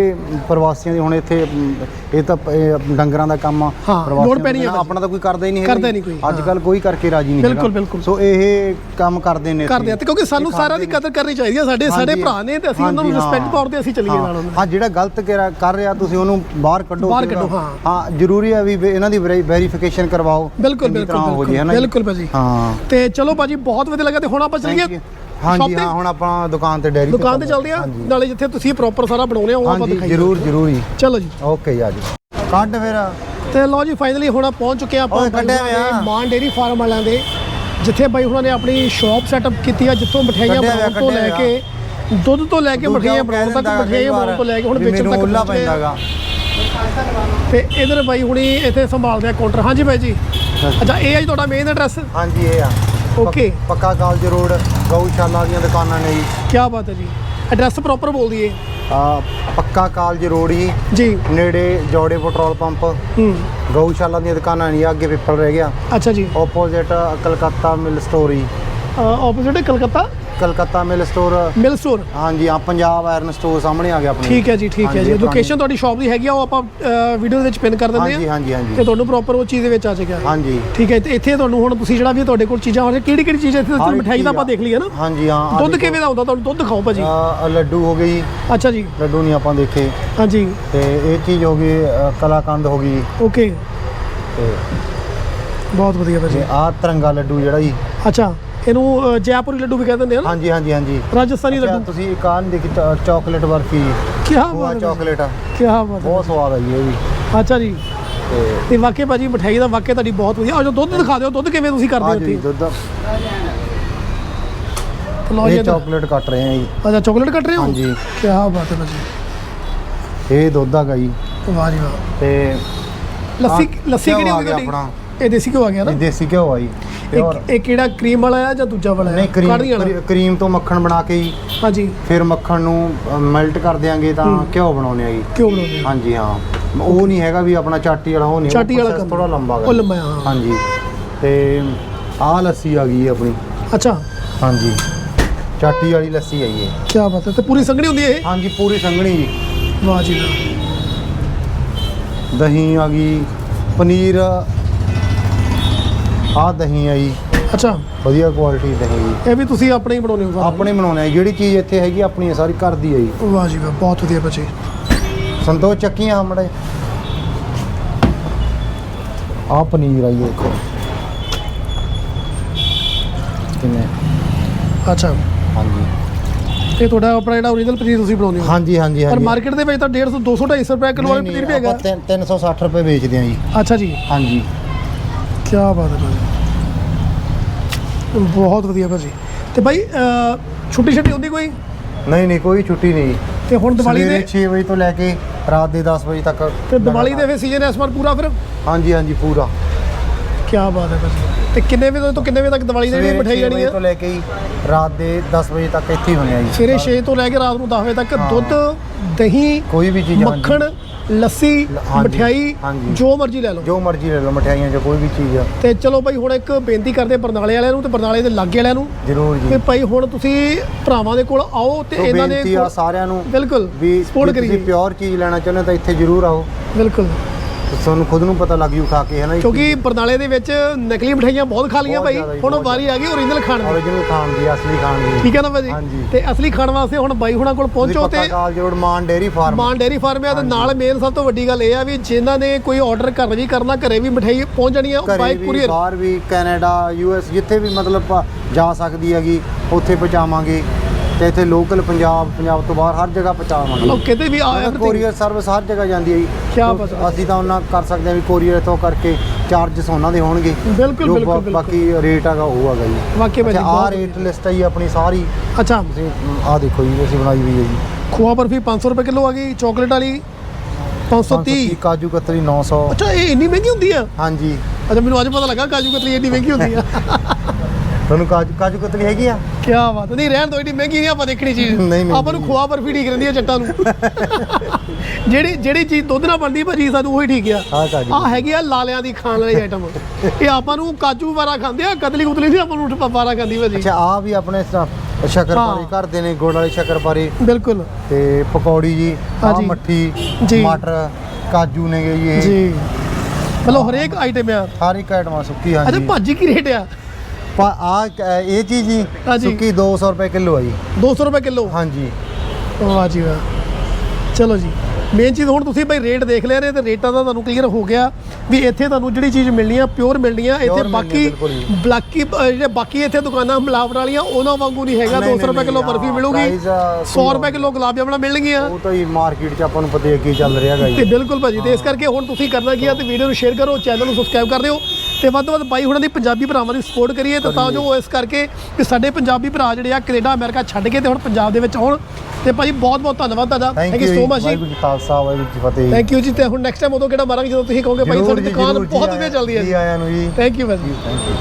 ਪ੍ਰਵਾਸੀਆਂ ਦੀ ਹੁਣ ਇੱਥੇ ਇਹ ਤਾਂ ਪ- ਇਹ ਡੰਗਰਾਂ ਦਾ ਕੰਮ ਆ ਹਾਂ, ਲੋੜ ਪੈਣੀ ਆਪਣਾ ਤਾਂ ਕੋਈ ਕਰਦਾ ਹੀ ਨਹੀਂ ਕਰਦਾ। ਨਹੀਂ ਕੋਈ, ਅੱਜ। ਕੱਲ ਕੋਈ ਕਰਕੇ ਰਾਜੀ ਨਹੀਂ ਬਿਲਕੁਲ, ਹੈਗਾ। ਬਿਲਕੁਲ। ਸੋ ਇਹ ਕੰਮ ਕਰਦੇ ਨੇ ਕਰਦੇ ਆ। ਤੇ ਕਿਉਂਕਿ ਸਾਨੂੰ ਸਾਰਿਆਂ ਦੀ ਕਦਰ ਕਰਨੀ ਚਾਹੀਦੀ ਹੈ ਸਾਡੇ ਸਾਡੇ ਹਾਂਜੀ। ਭਰਾ ਨੇ ਤੇ ਅਸੀਂ ਉਹਨਾਂ ਨੂੰ ਹਾਂਜੀ, ਰਿਸਪੈਕਟ ਹਾਂ। ਤੌਰ ਤੇ ਅਸੀਂ ਚੱਲੀਏ। ਨਾਲ ਉਹਨਾਂ ਹਾਂ ਜਿਹੜਾ ਗਲਤ ਕਰ- ਕਰ ਰਿਹਾ ਤੁਸੀਂ ਉਹਨੂੰ ਬਾਹਰ ਕੱਢੋ ਬਾਹਰ ਕੱਢੋ, ਉਹਦਾ- ਹਾਂ। ਹਾਂ ਜ਼ਰੂਰੀ ਹੈ ਵੀ ਵੇ- ਇਹਨਾਂ ਦੀ ਵੈਰੀਫਿਕੇਸ਼ਨ ਕਰਵਾਓ ਬਿਲਕੁਲ ਤਰ੍ਹਾਂ ਬਿਲਕੁਲ ਹੋ ਜੇ, ਹੈ ਨਾ ਜੀ? ਬਿਲਕੁਲ ਭਾਜੀ। ਹਾਂ। ਤੇ ਚਲੋ ਭਾਜੀ ਬਹੁਤ ਵਧੀਆ ਲੱਗਾ ਤੇ ਹੁਣ ਆਪਾਂ Thank ਚੱਲੀਏ you। ਹਾਂਜੀ shop ਤੇ? ਹਾਂ ਹੁਣ ਆਪਾਂ ਦੁਕਾਨ ਤੇ ਡੈਰੀ ਦੁਕਾਨ ਤੇ ਚੱਲਦੇ ਆ ਨਾਲੇ ਜਿੱਥੇ ਤੁਸੀਂ ਪ੍ਰੋਪਰ ਸਾਰਾ ਬਣਾਉਨੇ ਆ ਉਹ ਆਪਾਂ ਹਾਂਜੀ ਦਿਖਾਈਏ। ਜ਼ਰੂਰ ਜ਼ਰੂਰ ਜੀ। ਚਲੋ ਜੀ। ਓਕੇ ਜੀ ਆ ਜੀ ਕੱਢ ਫਿਰ। ਤੇ ਲਓ ਜੀ ਫਾਈਨਲੀ ਹੁਣ ਆਪਾਂ ਪਹੁੰਚ ਚੁੱਕੇ ਆ ਆਪਾਂ ਓਏ, ਕੱਢਿਆ ਬਰਗਰ ਹੋਇਆ। ਦੇ ਮਾਨ ਡੇਰੀ ਫਾਰਮ ਵਾਲਿਆਂ ਦੇ ਜਿੱਥੇ ਬਾਈ ਉਹਨਾਂ ਨੇ ਆਪਣੀ ਸ਼ਾਪ ਸੈਟਅਪ ਕੀਤੀ ਆ ਜਿੱਥੋਂ ਮਠਿਆਈਆਂ ਕੱਢਿਆ ਹੋਇਆ, ਬਣਾਉਣ ਤੋਂ ਲੈ ਕੱਢਿਆ ਕੇ ਦੁੱਧ ਤੋਂ ਲੈ ਕੇ ਮਠਿਆਈਆਂ ਬਣਾਉਣ ਤੱਕ ਮਠਿਆਈਆਂ ਬਣਾਉਣ ਤੋਂ ਲੈ ਕੇ ਹੁਣ ਵੇਚਣ ਤੱਕ ਉੱਲਾ ਪਹੁੰਚ ਗਏ ਆ। ਪੈਂਦਾਗਾ। ਤੇ ਇਧਰ ਬਾਈ ਹੁਣੀ ਇੱਥੇ ਸੰਭਾਲਦੇ ਆ ਕਾਊਂਟਰ ਹਾਂਜੀ ਬਾਈ ਜੀ। ਅੱਛਾ ਇਹ ਹੈ ਜੀ ਤੁਹਾਡਾ ਮੇਨ ਐਡਰੈਸ ਹਾਂਜੀ ਇਹ ਆ। ਓਕੇ ਪੱਕਾ ਕਾਲਜ ਰੋਡ ਗਊਸ਼ਾਲਾ ਦੀਆਂ ਦੁਕਾਨਾਂ ਨੇ ਜੀ। ਕੀ ਬਾਤ ਹੈ ਜੀ। ਐਡਰੈਸ ਪ੍ਰੋਪਰ ਬੋਲ ਦਈਏ ਆ ਪੱਕਾ ਕਾਲਜ ਰੋਡ ਹੀ। ਜੀ। ਨੇੜੇ ਜੋੜੇ ਪੈਟਰੋਲ ਪੰਪ। ਹੂੰ। ਗਊਸ਼ਾਲਾ ਦੀਆਂ ਦੁਕਾਨਾਂ ਨਹੀਂ ਅੱਗੇ ਪਿੱਪਲ ਰਹਿ ਗਿਆ। ਅੱਛਾ ਜੀ। Opposite Calcutta mill story opposite Calcutta? Calcutta mill store mill store ਹਾਂਜੀ ਆ ਪੰਜਾਬ ਆਇਰਨ ਸਟੋਰ ਸਾਹਮਣੇ ਆ ਗਿਆ ਆਪਣੇ। ਠੀਕ ਹੈ ਜੀ ਠੀਕ ਹੈ ਜੀ। ਲੋਕੇਸ਼ਨ ਤੁਹਾਡੀ ਸ਼ਾਪ ਦੀ ਹੈਗੀ ਆ ਉਹ ਆਪਾਂ ਵੀਡੀਓ ਦੇ ਵਿੱਚ ਪਿਨ ਕਰ ਦਿੰਦੇ ਹਾਂਜੀ ਆ ਹਾਂਜੀ। ਤੇ ਤੁਹਾਨੂੰ ਪ੍ਰੋਪਰ ਉਹ ਚੀਜ਼ ਦੇ ਵਿੱਚ ਆ ਜਾਏਗਾ। ਹਾਂਜੀ। ਠੀਕ ਹੈ ਤੇ ਇੱਥੇ ਤੁਹਾਨੂੰ ਹੁਣ ਤੁਸੀਂ ਜਿਹੜਾ ਵੀ ਤੁਹਾਡੇ ਕੋਲ ਚੀਜ਼ਾਂ ਹੋਣਗੀਆਂ ਕਿਹੜੀ ਕਿਹੜੀ ਚੀਜ਼ ਇੱਥੇ ਤੁਹਾਨੂੰ ਇੱਕ ਮਠਿਆਈ ਦਾ ਆਪਾਂ ਆ। ਦੇਖ ਲਈਏ ਨਾ। ਹਾਂਜੀ ਹਾਂ ਦੁੱਧ। ਕਿਵੇਂ ਦਾ ਹੁੰਦਾ ਤੁਹਾਨੂੰ ਦੁੱਧ ਦਿਖਾਓ ਭਾਜੀ। ਆ ਲੱਡੂ ਹੋ ਗਈ। ਅੱਛਾ ਜੀ। ਲੱਡੂ ਨਹੀਂ ਆਪਾਂ ਦੇਖੇ। ਹਾਂਜੀ। ਤੇ ਇਹ ਚੀਜ਼ ਹੋ ਗਈ ਕਲਾਕੰਦ ਹੋ ਗਈ। ਓਕੇ ਤੇ ਬਹੁਤ ਵਧੀਆ ਭਾਜੀ। ਆਹ ਤਿਰੰਗਾ ਲੱਡੂ ਜਿਹੜਾ ਜੀ। ਅੱਛਾ। ਇਹਨੂੰ ਜੈਪੁਰੀ ਲੱਡੂ ਵੀ ਕਹਿੰਦੇ ਹੁੰਦੇ ਆ ਨਾ? ਹਾਂਜੀ ਹਾਂਜੀ ਹਾਂਜੀ। ਰਾਜਸਥਾਨੀ ਅੱਛਾ, ਲੱਡੂ। ਤੁਸੀਂ ਇੱਕ ਆਹ ਨੀ ਦੇਖੀ ਚਾਕਲੇਟ ਬਰਫੀ। ਕੀ ਉਹ ਬਾਤ ਹੈ ਚਾਕਲੇਟ। ਕੀ ਬਾਤ ਹੈ। ਬਹੁਤ ਸਵਾਦ ਆ ਜੀ ਇਹ ਵੀ। ਅੱਛਾ ਜੀ। ਤੇ ਵਾਕਈ ਭਾਜੀ ਮਠਿਆਈ ਦਾ ਵਾਕਈ ਤੁਹਾਡੀ ਬਹੁਤ ਵਧੀਆ। ਆ ਜੋ ਦੁੱਧ ਦਿਖਾ ਦਿਓ ਦੁੱਧ ਕਿਵੇਂ ਤੁਸੀਂ ਕਰਦੇ ਆ ਹੋ ਜੀ ਇੱਥੇ ਦੁੱਧ ਤੇ ਲਓ ਜੀ ਇਹ ਇੱਧਰ। ਚਾਕਲੇਟ ਕੱਟ ਰਹੇ ਆ ਜੀ। ਅੱਛਾ ਚਾਕਲੇਟ ਕੱਟ ਰਹੇ ਹੋ? ਹਾਂਜੀ। ਕੀ ਬਾਤ ਹੈ ਭਾਜੀ। ਇਹ ਦੁੱਧ ਹੈਗਾ ਜੀ। ਵਾਹ ਜੀ ਵਾਹ। ਤੇ ਲੱਸੀ ਆਹ ਲੱਸੀ ਕਿਹੜੀ ਆ ਗਿਆ ਤੁਹਾਡੀ? ਆਪਣਾ। ਇਹ ਦੇਸੀ ਘਿਓ ਆ ਗਿਆ ਨਾ? ਇਹ ਦੇਸੀ ਘਿਓ ਆ ਜੀ। ਪਿਓਰ ਇਹ ਕਿਹੜਾ ਕਰੀਮ ਵਾਲਾ ਆ ਜਾਂ ਦੂਜਾ ਵਾਲਾ ਨਹੀਂ ਕਰੀਮ ਕਰੀਮ ਤੋਂ ਮੱਖਣ ਬਣਾ ਕੇ ਜੀ। ਹਾਂਜੀ। ਫਿਰ ਮੱਖਣ ਨੂੰ ਮੈਲਟ ਕਰ ਦਿਆਂਗੇ ਤਾਂ ਘਿਓ ਬਣਾਉਂਦੇ ਆ ਜੀ। ਬਣਾਉਂਦੇ ਆ। ਹਾਂਜੀ ਹਾਂ। ਉਹ ਨਹੀਂ ਹੈਗਾ ਵੀ ਆਪਣਾ ਚਾਟੀ ਵਾਲਾ ਉਹ ਨਹੀਂ। ਚਾਟੀ ਵਾਲਾ ਥੋੜਾ ਲੰਬਾ ਉਹ ਲੰਬਾ ਹਾਂ। ਹਾਂਜੀ। ਤੇ ਆਹ ਲੱਸੀ ਆ ਗਈ ਆਪਣੀ। ਅੱਛਾ। ਹਾਂਜੀ। ਚਾਟੀ ਵਾਲੀ ਲੱਸੀ ਆਈ ਹੈ ਕੀ ਬਾਤ ਹੈ ਤੇ ਪੂਰੀ ਸੰਘਣੀ ਹੁੰਦੀ ਹੈ ਇਹ? ਹਾਂਜੀ ਪੂਰੀ ਸੰਘਣੀ ਜੀ। ਵਾਹ ਜੀ ਦਹੀਂ ਆ ਗਈ ਪਨੀਰ ਆਹ ਦਹੀਂ ਆਈ ਅੱਛਾ। ਵਧੀਆ ਕੁਆਲਿਟੀ ਦਹੀਂ ਜੀ। ਇਹ ਵੀ ਤੁਸੀਂ ਆਪਣੇ ਹੀ ਬਣਾਉਂਦੇ ਹੋ ਸਾਰਾ? ਆਪਣੇ ਬਣਾਉਣੇ ਆ ਜਿਹੜੀ ਚੀਜ਼ ਇੱਥੇ ਹੈਗੀ ਆਪਣੀ ਸਾਰੀ ਘਰ ਦੀ ਜੀ। ਵਾਹ ਜੀ ਵਾਹ ਬਹੁਤ ਵਧੀਆ ਬੱਚੇ। ਸੰਤੋਸ਼ ਚੱਕੀਆਂ ਹਮੜੇ ਆਹ ਪਨੀਰ ਆਈ ਹੈ ਦੇਖੋ। ਕਿੰਨੇ? ਅੱਛਾ। ਹਾਂਜੀ। ਇਹ ਤੁਹਾਡਾ ਆਪਣਾ ਜਿਹੜਾ ਓਰੀਜਨਲ ਪਨੀਰ ਤੁਸੀਂ ਬਣਾਉਂਦੇ ਹੋ? ਹਾਂਜੀ ਹਾਂਜੀ ਪਰ ਹਾਂਜੀ। ਮਾਰਕੀਟ ਦੇ ਵਿੱਚ ਤਾਂ 150 200 250 ਰੁਪਏ ਕਿਲੋ ਵਾਲਾ ਪਨੀਰ ਵੀ ਹੈਗਾ। ਆਪਾਂ ਤਿੰਨ- 360 ਰੁਪਏ ਵੇਚਦੇ ਆ ਜੀ। ਅੱਛਾ ਜੀ। ਹਾਂਜੀ। ਕੀ ਬਾਤ ਹੈ ਬਹੁਤ ਵਧੀਆ ਭਾਜੀ। ਤੇ ਭਾਈ ਅਹ, ਛੁੱਟੀ ਛੁੱਟੀ ਹੁੰਦੀ ਕੋਈ? ਨਹੀਂ ਨਹੀਂ ਕੋਈ ਛੁੱਟੀ ਨਹੀਂ। ਤੇ ਹੁਣ ਦੀਵਾਲੀ ਸਵੇਰੇ ਦੇ 6 ਵਜੇ ਤੋਂ ਲੈ ਕੇ ਰਾਤ ਦੇ 10 ਵਜੇ ਤੱਕ ਤੇ ਦੀਵਾਲੀ ਦੇ ਫਿਰ ਸੀਜ਼ਨ ਇਸ ਵਾਰ ਪੂਰਾ ਫਿਰ? ਹਾਂਜੀ ਹਾਂਜੀ ਪੂਰਾ। ਕੀ ਬਾਤ ਹੈ ਭਾਜੀ। ਤੇ ਕਿੰਨੇ ਵਜੇ ਤੋਂ ਕਿੰਨੇ ਵਜੇ ਤੱਕ ਦੀਵਾਲੀ ਦੇ ਵੀ ਸਵੇਰੇ ਮਠਾਈ 6 ਜਾਣੀ ਵਜੇ ਹੈ? ਤੋਂ ਲੈ ਕੇ ਹੀ ਰਾਤ ਦੇ 10 ਵਜੇ ਤੱਕ ਇੱਥੇ ਹੀ ਹੁੰਦੇ ਆ ਜੀ। ਸਵੇਰੇ 6 ਤੋਂ ਲੈ ਕੇ ਰਾਤ ਨੂੰ 10 ਵਜੇ ਤੱਕ। ਦੁੱਧ ਦਹੀਂ ਕੋਈ ਵੀ ਚੀਜ਼ ਹਾਂਜੀ। ਮੱਖਣ ਲੱਸੀ ਹਾਂਜੀ, ਮਠਿਆਈ ਹਾਂਜੀ। ਜੋ ਮਰਜ਼ੀ ਲੈ ਲਓ। ਜੋ ਮਰਜ਼ੀ ਲੈ ਲਓ ਮਠਿਆਈਆਂ 'ਚ ਕੋਈ ਵੀ ਚੀਜ਼ ਆ। ਤੇ ਚਲੋ ਭਾਈ ਹੁਣ ਇੱਕ ਬੇਨਤੀ ਕਰਦੇ ਬਰਨਾਲੇ ਵਾਲਿਆਂ ਨੂੰ ਤੇ ਬਰਨਾਲੇ ਦੇ ਲਾਗੇ ਵਾਲਿਆਂ ਨੂੰ ਜ਼ਰੂਰ ਕਿ ਜੀ ਭਾਈ ਹੁਣ ਤੁਸੀਂ ਭਰਾਵਾਂ ਦੇ ਕੋਲ ਆਓ ਤੇ ਸੋ ਇਹਨਾਂ ਦੇ ਬੇਨਤੀ ਆ ਕੋਲ- ਸਾਰਿਆਂ ਨੂੰ ਬਿਲਕੁਲ ਵੀ ਸਪੋਰਟ ਜੇ ਤੁਸੀਂ ਕਰੀਏ। ਪਿਓਰ ਚੀਜ਼ ਲੈਣਾ ਚਾਹੁੰਦੇ ਹੋ ਤਾਂ ਇੱਥੇ ਜ਼ਰੂਰ ਆਓ। ਬਿਲਕੁਲ। ਤੁਹਾਨੂੰ ਖੁਦ ਨੂੰ ਪਤਾ ਲੱਗ ਜੂ ਖਾ ਕੇ ਹੈ ਨਾ ਕਿਉਂਕਿ ਬਰਨਾਲੇ ਦੇ ਵਿੱਚ ਨਕਲੀ ਮਠਾਈਆਂ ਬਹੁਤ ਖਾ ਬਹੁਤ ਭਾਈ। ਹੁਣ ਵਾਰੀ ਆ ਗਈ ਓਰੀਜਨਲ ਖਾਣ ਦੀ। ਓਰੀਜਨਲ ਖਾਣ ਦੀ ਅਸਲੀ ਖਾਣ ਦੀ। ਠੀਕ ਹੈ ਨਾ ਭਾਜੀ। ਤੇ ਅਸਲੀ ਖਾਣ ਵਾਸਤੇ ਹੁਣ ਬਾਈ ਹੁਣਾਂ ਕੋਲ ਪਹੁੰਚੋ ਤੇ ਕਾਲ ਜੋੜ Maan dairy farm. Maan dairy farm ਆ ਤੇ ਨਾਲ ਮੇਨ ਸਭ ਤੋਂ ਵੱਡੀ ਗੱਲ ਇਹ ਆ ਵੀ ਜਿਨ੍ਹਾਂ ਨੇ ਕੋਈ ਆਰਡਰ ਘਰ ਵੀ ਕਰਨਾ ਘਰੇ ਵੀ ਮਠਾਈ ਪਹੁੰਚ ਜਾਣੀ ਆ ਬਾਈ ਕੁਰੀਅਰ ਬਾਹਰ ਵੀ ਕੈਨੇਡਾ ਯੂਐਸ ਜਿੱਥੇ ਵੀ ਮਤਲਬ ਜਾ ਸਕਦੀ ਹੈਗੀ ਉੱਥੇ ਪਹੁੰਚਾਵਾਂਗੇ। ਤੇ ਇੱਥੇ ਲੋਕਲ ਪੰਜਾਬ ਪੰਜਾਬ ਤੋਂ ਬਾਹਰ ਹਰ ਜਗ੍ਹਾ ਪਹੁੰਚਾਵਾਂਗੇ ਲੋ ਕਿਤੇ ਵੀ ਆ everything- ਕੋਰੀਅਰ ਸਰਵਿਸ ਹਰ ਜਗ੍ਹਾ ਜਾਂਦੀ ਹੈ ਜੀ। ਕਿਆ ਹੈ। ਅਸੀਂ ਤਾਂ ਉਹਨਾਂ ਕਰ ਸਕਦੇ ਹਾਂ ਵੀ ਕੋਰੀਅਰ ਤੋਂ ਕਰਕੇ ਚਾਰजेस ਉਹਨਾਂ ਦੇ ਹੋਣਗੇ। ਬਿਲਕੁਲ ਬਿਲਕੁਲ ਬਾਕੀ ਰੇਟ ਹੈਗਾ ਉਹ ਹੈਗਾ ਜੀ। ਵਾਕਈ ਭਾਜੀ ਬਹੁਤ ਰੇਟ ਲਿਸਟ ਹੈ ਜੀ ਆਪਣੀ ਸਾਰੀ। ਅੱਛਾ। ਤੁਸੀਂ ਆਹ ਦੇਖੋ ਜੀ ਅਸੀਂ ਬਣਾਈ ਹੋਈ ਹੈ ਜੀ। ਖੋਆ ਬਰਫੀ 500 ਰੁਪਏ ਕਿਲੋ ਆ ਗਈ ਚਾਕਲੇਟ ਵਾਲੀ 530 530 ਕਾਜੂ ਕਤਰੀ 900 ਅੱਛਾ ਇਹ ਇੰਨੀ ਮਹਿੰਗੀ ਹੁੰਦੀ ਆ? ਹਾਂਜੀ। ਅੱਛਾ ਮੈਨੂੰ ਅੱਜ ਪਤਾ ਲੱਗਾ ਕਾਜੂ ਕਤਲੀ ਇੰਨੀ ਮਹਿੰਗੀ ਹੁੰਦੀ ਆ। *laughs* ਤੁਹਾਨੂੰ ਕਾਜੂ ਕਾਜੂ ਕਤਰੀ ਹੈਗੀ ਆ? ਕੀ ਬਾਤ ਨਹੀਂ ਰਹਿਣ ਦੋ ਇੰਨੀ ਮਹਿੰਗੀ ਨਹੀਂ ਆਪਾਂ ਦੇਖਣੀ ਚੀਜ਼। ਆਪਾਂ ਨੂੰ ਖੋਆ ਬਰਫੀ ਠੀਕ ਰਹਿੰਦੀ ਆ ਜੱਟਾਂ ਨੂੰ। *laughs* ਜਿਹੜੀ ਜਿਹੜੀ ਚੀਜ਼ ਦੁੱਧ ਨਾਲ ਬਣਦੀ ਭਾਜੀ ਸਾਨੂੰ ਉਹੀ ਠੀਕ ਆ। ਆਹ ਕਾਜੂ। ਆ ਹੈਗੀ ਆ ਲਾਲਿਆਂ ਦੀ ਖਾਣ ਵਾਲੀ ਆਈਟਮ *laughs* ਇਹ ਆਪਾਂ ਨੂੰ ਕਾਜੂ ਵਾਰਾ ਖਾਂਦੇ ਆ ਕਤਲੀ ਕੁਤਲੀ ਨਹੀਂ ਆਪਾਂ ਨੂੰ ਉੱਠ ਵਾਰਾ ਖਾਂਦੀ ਭਾਜੀ। ਅੱਛਾ ਆ ਵੀ ਆਪਣੇ ਸ- ਸ਼ੱਕਰਪਾਰੇ ਹਾਂ। ਕਰਦੇ ਨੇ ਗੁੜ ਵਾਲੇ ਸ਼ੱਕਰਪਾਰੇ। ਬਿਲਕੁਲ। ਤੇ ਪਕੌੜੀ ਜੀ ਆ। ਮੱਠੀ ਜੀ। ਮਟਰ ਕਾਜੂ ਨੇਗੇ ਜੀ ਇਹ। ਜੀ। ਮਤਲਬ ਹਰੇਕ ਆਈਟਮ ਆ। ਹਰ ਇੱਕ ਆਈਟਮ ਸੁੱਕੀ ਅੱਛਾ ਹਾਂਜੀ ਭਾਜੀ ਕੀ ਰੇਟ ਆ? ਪਾ ਆ ਇਹ ਚੀਜ਼ ਜੀ ਹਾਂਜੀ। ਸੁੱਕੀ 200 ਰੁਪਏ ਕਿਲੋ ਆ ਜੀ। 200 ਰੁਪਏ ਕਿਲੋ? ਹਾਂਜੀ। ਵਾਹ ਜੀ ਵਾਹ। ਚਲੋ ਜੀ ਮੇਨ ਚੀਜ਼ ਹੁਣ ਤੁਸੀਂ ਭਾਈ ਰੇਟ ਦੇਖ ਲਿਆ ਨੇ ਤੇ ਰੇਟਾਂ ਦਾ ਤੁਹਾਨੂੰ ਕਲੀਅਰ ਹੋ ਗਿਆ ਵੀ ਇੱਥੇ ਤੁਹਾਨੂੰ ਜਿਹੜੀ ਚੀਜ਼ ਮਿਲਣੀ ਆ ਪਿਓਰ ਮਿਲਣੀ ਆ ਇੱਥੇ ਮਿਲਣੀ ਆ, ਬਾਕੀ ਬਿਲਕੁਲ ਜੀ। ਬਲਾਕੀ ਜਿਹੜੇ ਬਾਕੀ ਇੱਥੇ ਦੁਕਾਨਾਂ ਮਿਲਾਵਟ ਵਾਲੀਆਂ ਉਹਨਾਂ ਵਾਂਗੂ ਨਹੀਂ ਹੈਗਾ ਨਹੀਂ, 200 ਰੁਪਏ ਨਹੀਂ, ਕਿਲੋ ਹਾਂ, ਬਰਫੀ ਮਿਲੂਗੀ price, ਅਹ, 100 ਰੁਪਏ ਕਿਲੋ ਗੁਲਾਬ ਜਾਮਣਾ ਮਿਲਣਗੀਆਂ। ਉਹ ਤਾਂ ਹੀ ਮਾਰਕੀਟ 'ਚ ਆਪਾਂ ਨੂੰ ਪਤਾ ਹੀ ਕੀ ਚੱਲ ਰਿਹਾ ਹੈਗਾ ਤੇ ਜੀ ਬਿਲਕੁਲ ਭਾਜੀ ਤੇ ਇਸ ਕਰਕੇ ਹੁਣ ਤੁਸੀਂ ਕਰਨਾ ਕੀ ਆ ਤੇ ਵੀਡੀਓ ਨੂੰ ਸ਼ੇਅਰ ਕਰੋ ਚੈਨਲ ਨੂੰ ਸਬਸਕ੍ਰਾਈਬ ਕਰ ਦਿਓ। ਤੇ ਵੱਧ ਤੋਂ ਵੱਧ ਬਾਈ ਹੁਣਾਂ ਦੀ ਪੰਜਾਬੀ ਭਰਾਵਾਂ ਦੀ ਸਪੋਰਟ ਕਰੀਏ ਤੇ ਤਾਂ ਜੋ ਉਹ ਇਸ ਕਰਕੇ ਕਿ ਸਾਡੇ ਪੰਜਾਬੀ ਭਰਾ ਜਿਹੜੇ ਆ ਕੈਨੇਡਾ ਅਮਰੀਕਾ ਛੱਡ ਕੇ ਤੇ ਹੁਣ ਪੰਜਾਬ ਦੇ ਵਿੱਚ ਆਉਣ। ਤੇ ਭਾਜੀ ਬਹੁਤ ਬਹੁਤ ਧੰਨਵਾਦ ਤੁਹਾਡਾ। ਥੈਂਕ ਯੂ ਸੋ ਮਚ ਜੀ ਖਾਲਸਾ ਵਾਹਿਗੁਰੂ ਜੀ ਫਤਿਹ। ਥੈਂਕ ਯੂ ਜੀ। ਤੇ ਹੁਣ ਨੈਕਸਟ ਟਾਈਮ ਉਦੋਂ ਕਿਹੜਾ ਮਾਰਾਂਗੇ? ਜਦੋਂ ਤੁਸੀਂ ਕਹੋਗੇ ਭਾਈ ਸਾਡੀ ਦੁਕਾਨ ਬਹੁਤ ਵਧੀਆ ਚੱਲਦੀ ਹੈ ਜੀ ਆਇਆਂ ਨੂੰ ਜੀ। ਥੈਂਕ ਯੂ ਭਾਜੀ ਥੈਂਕ ਯੂ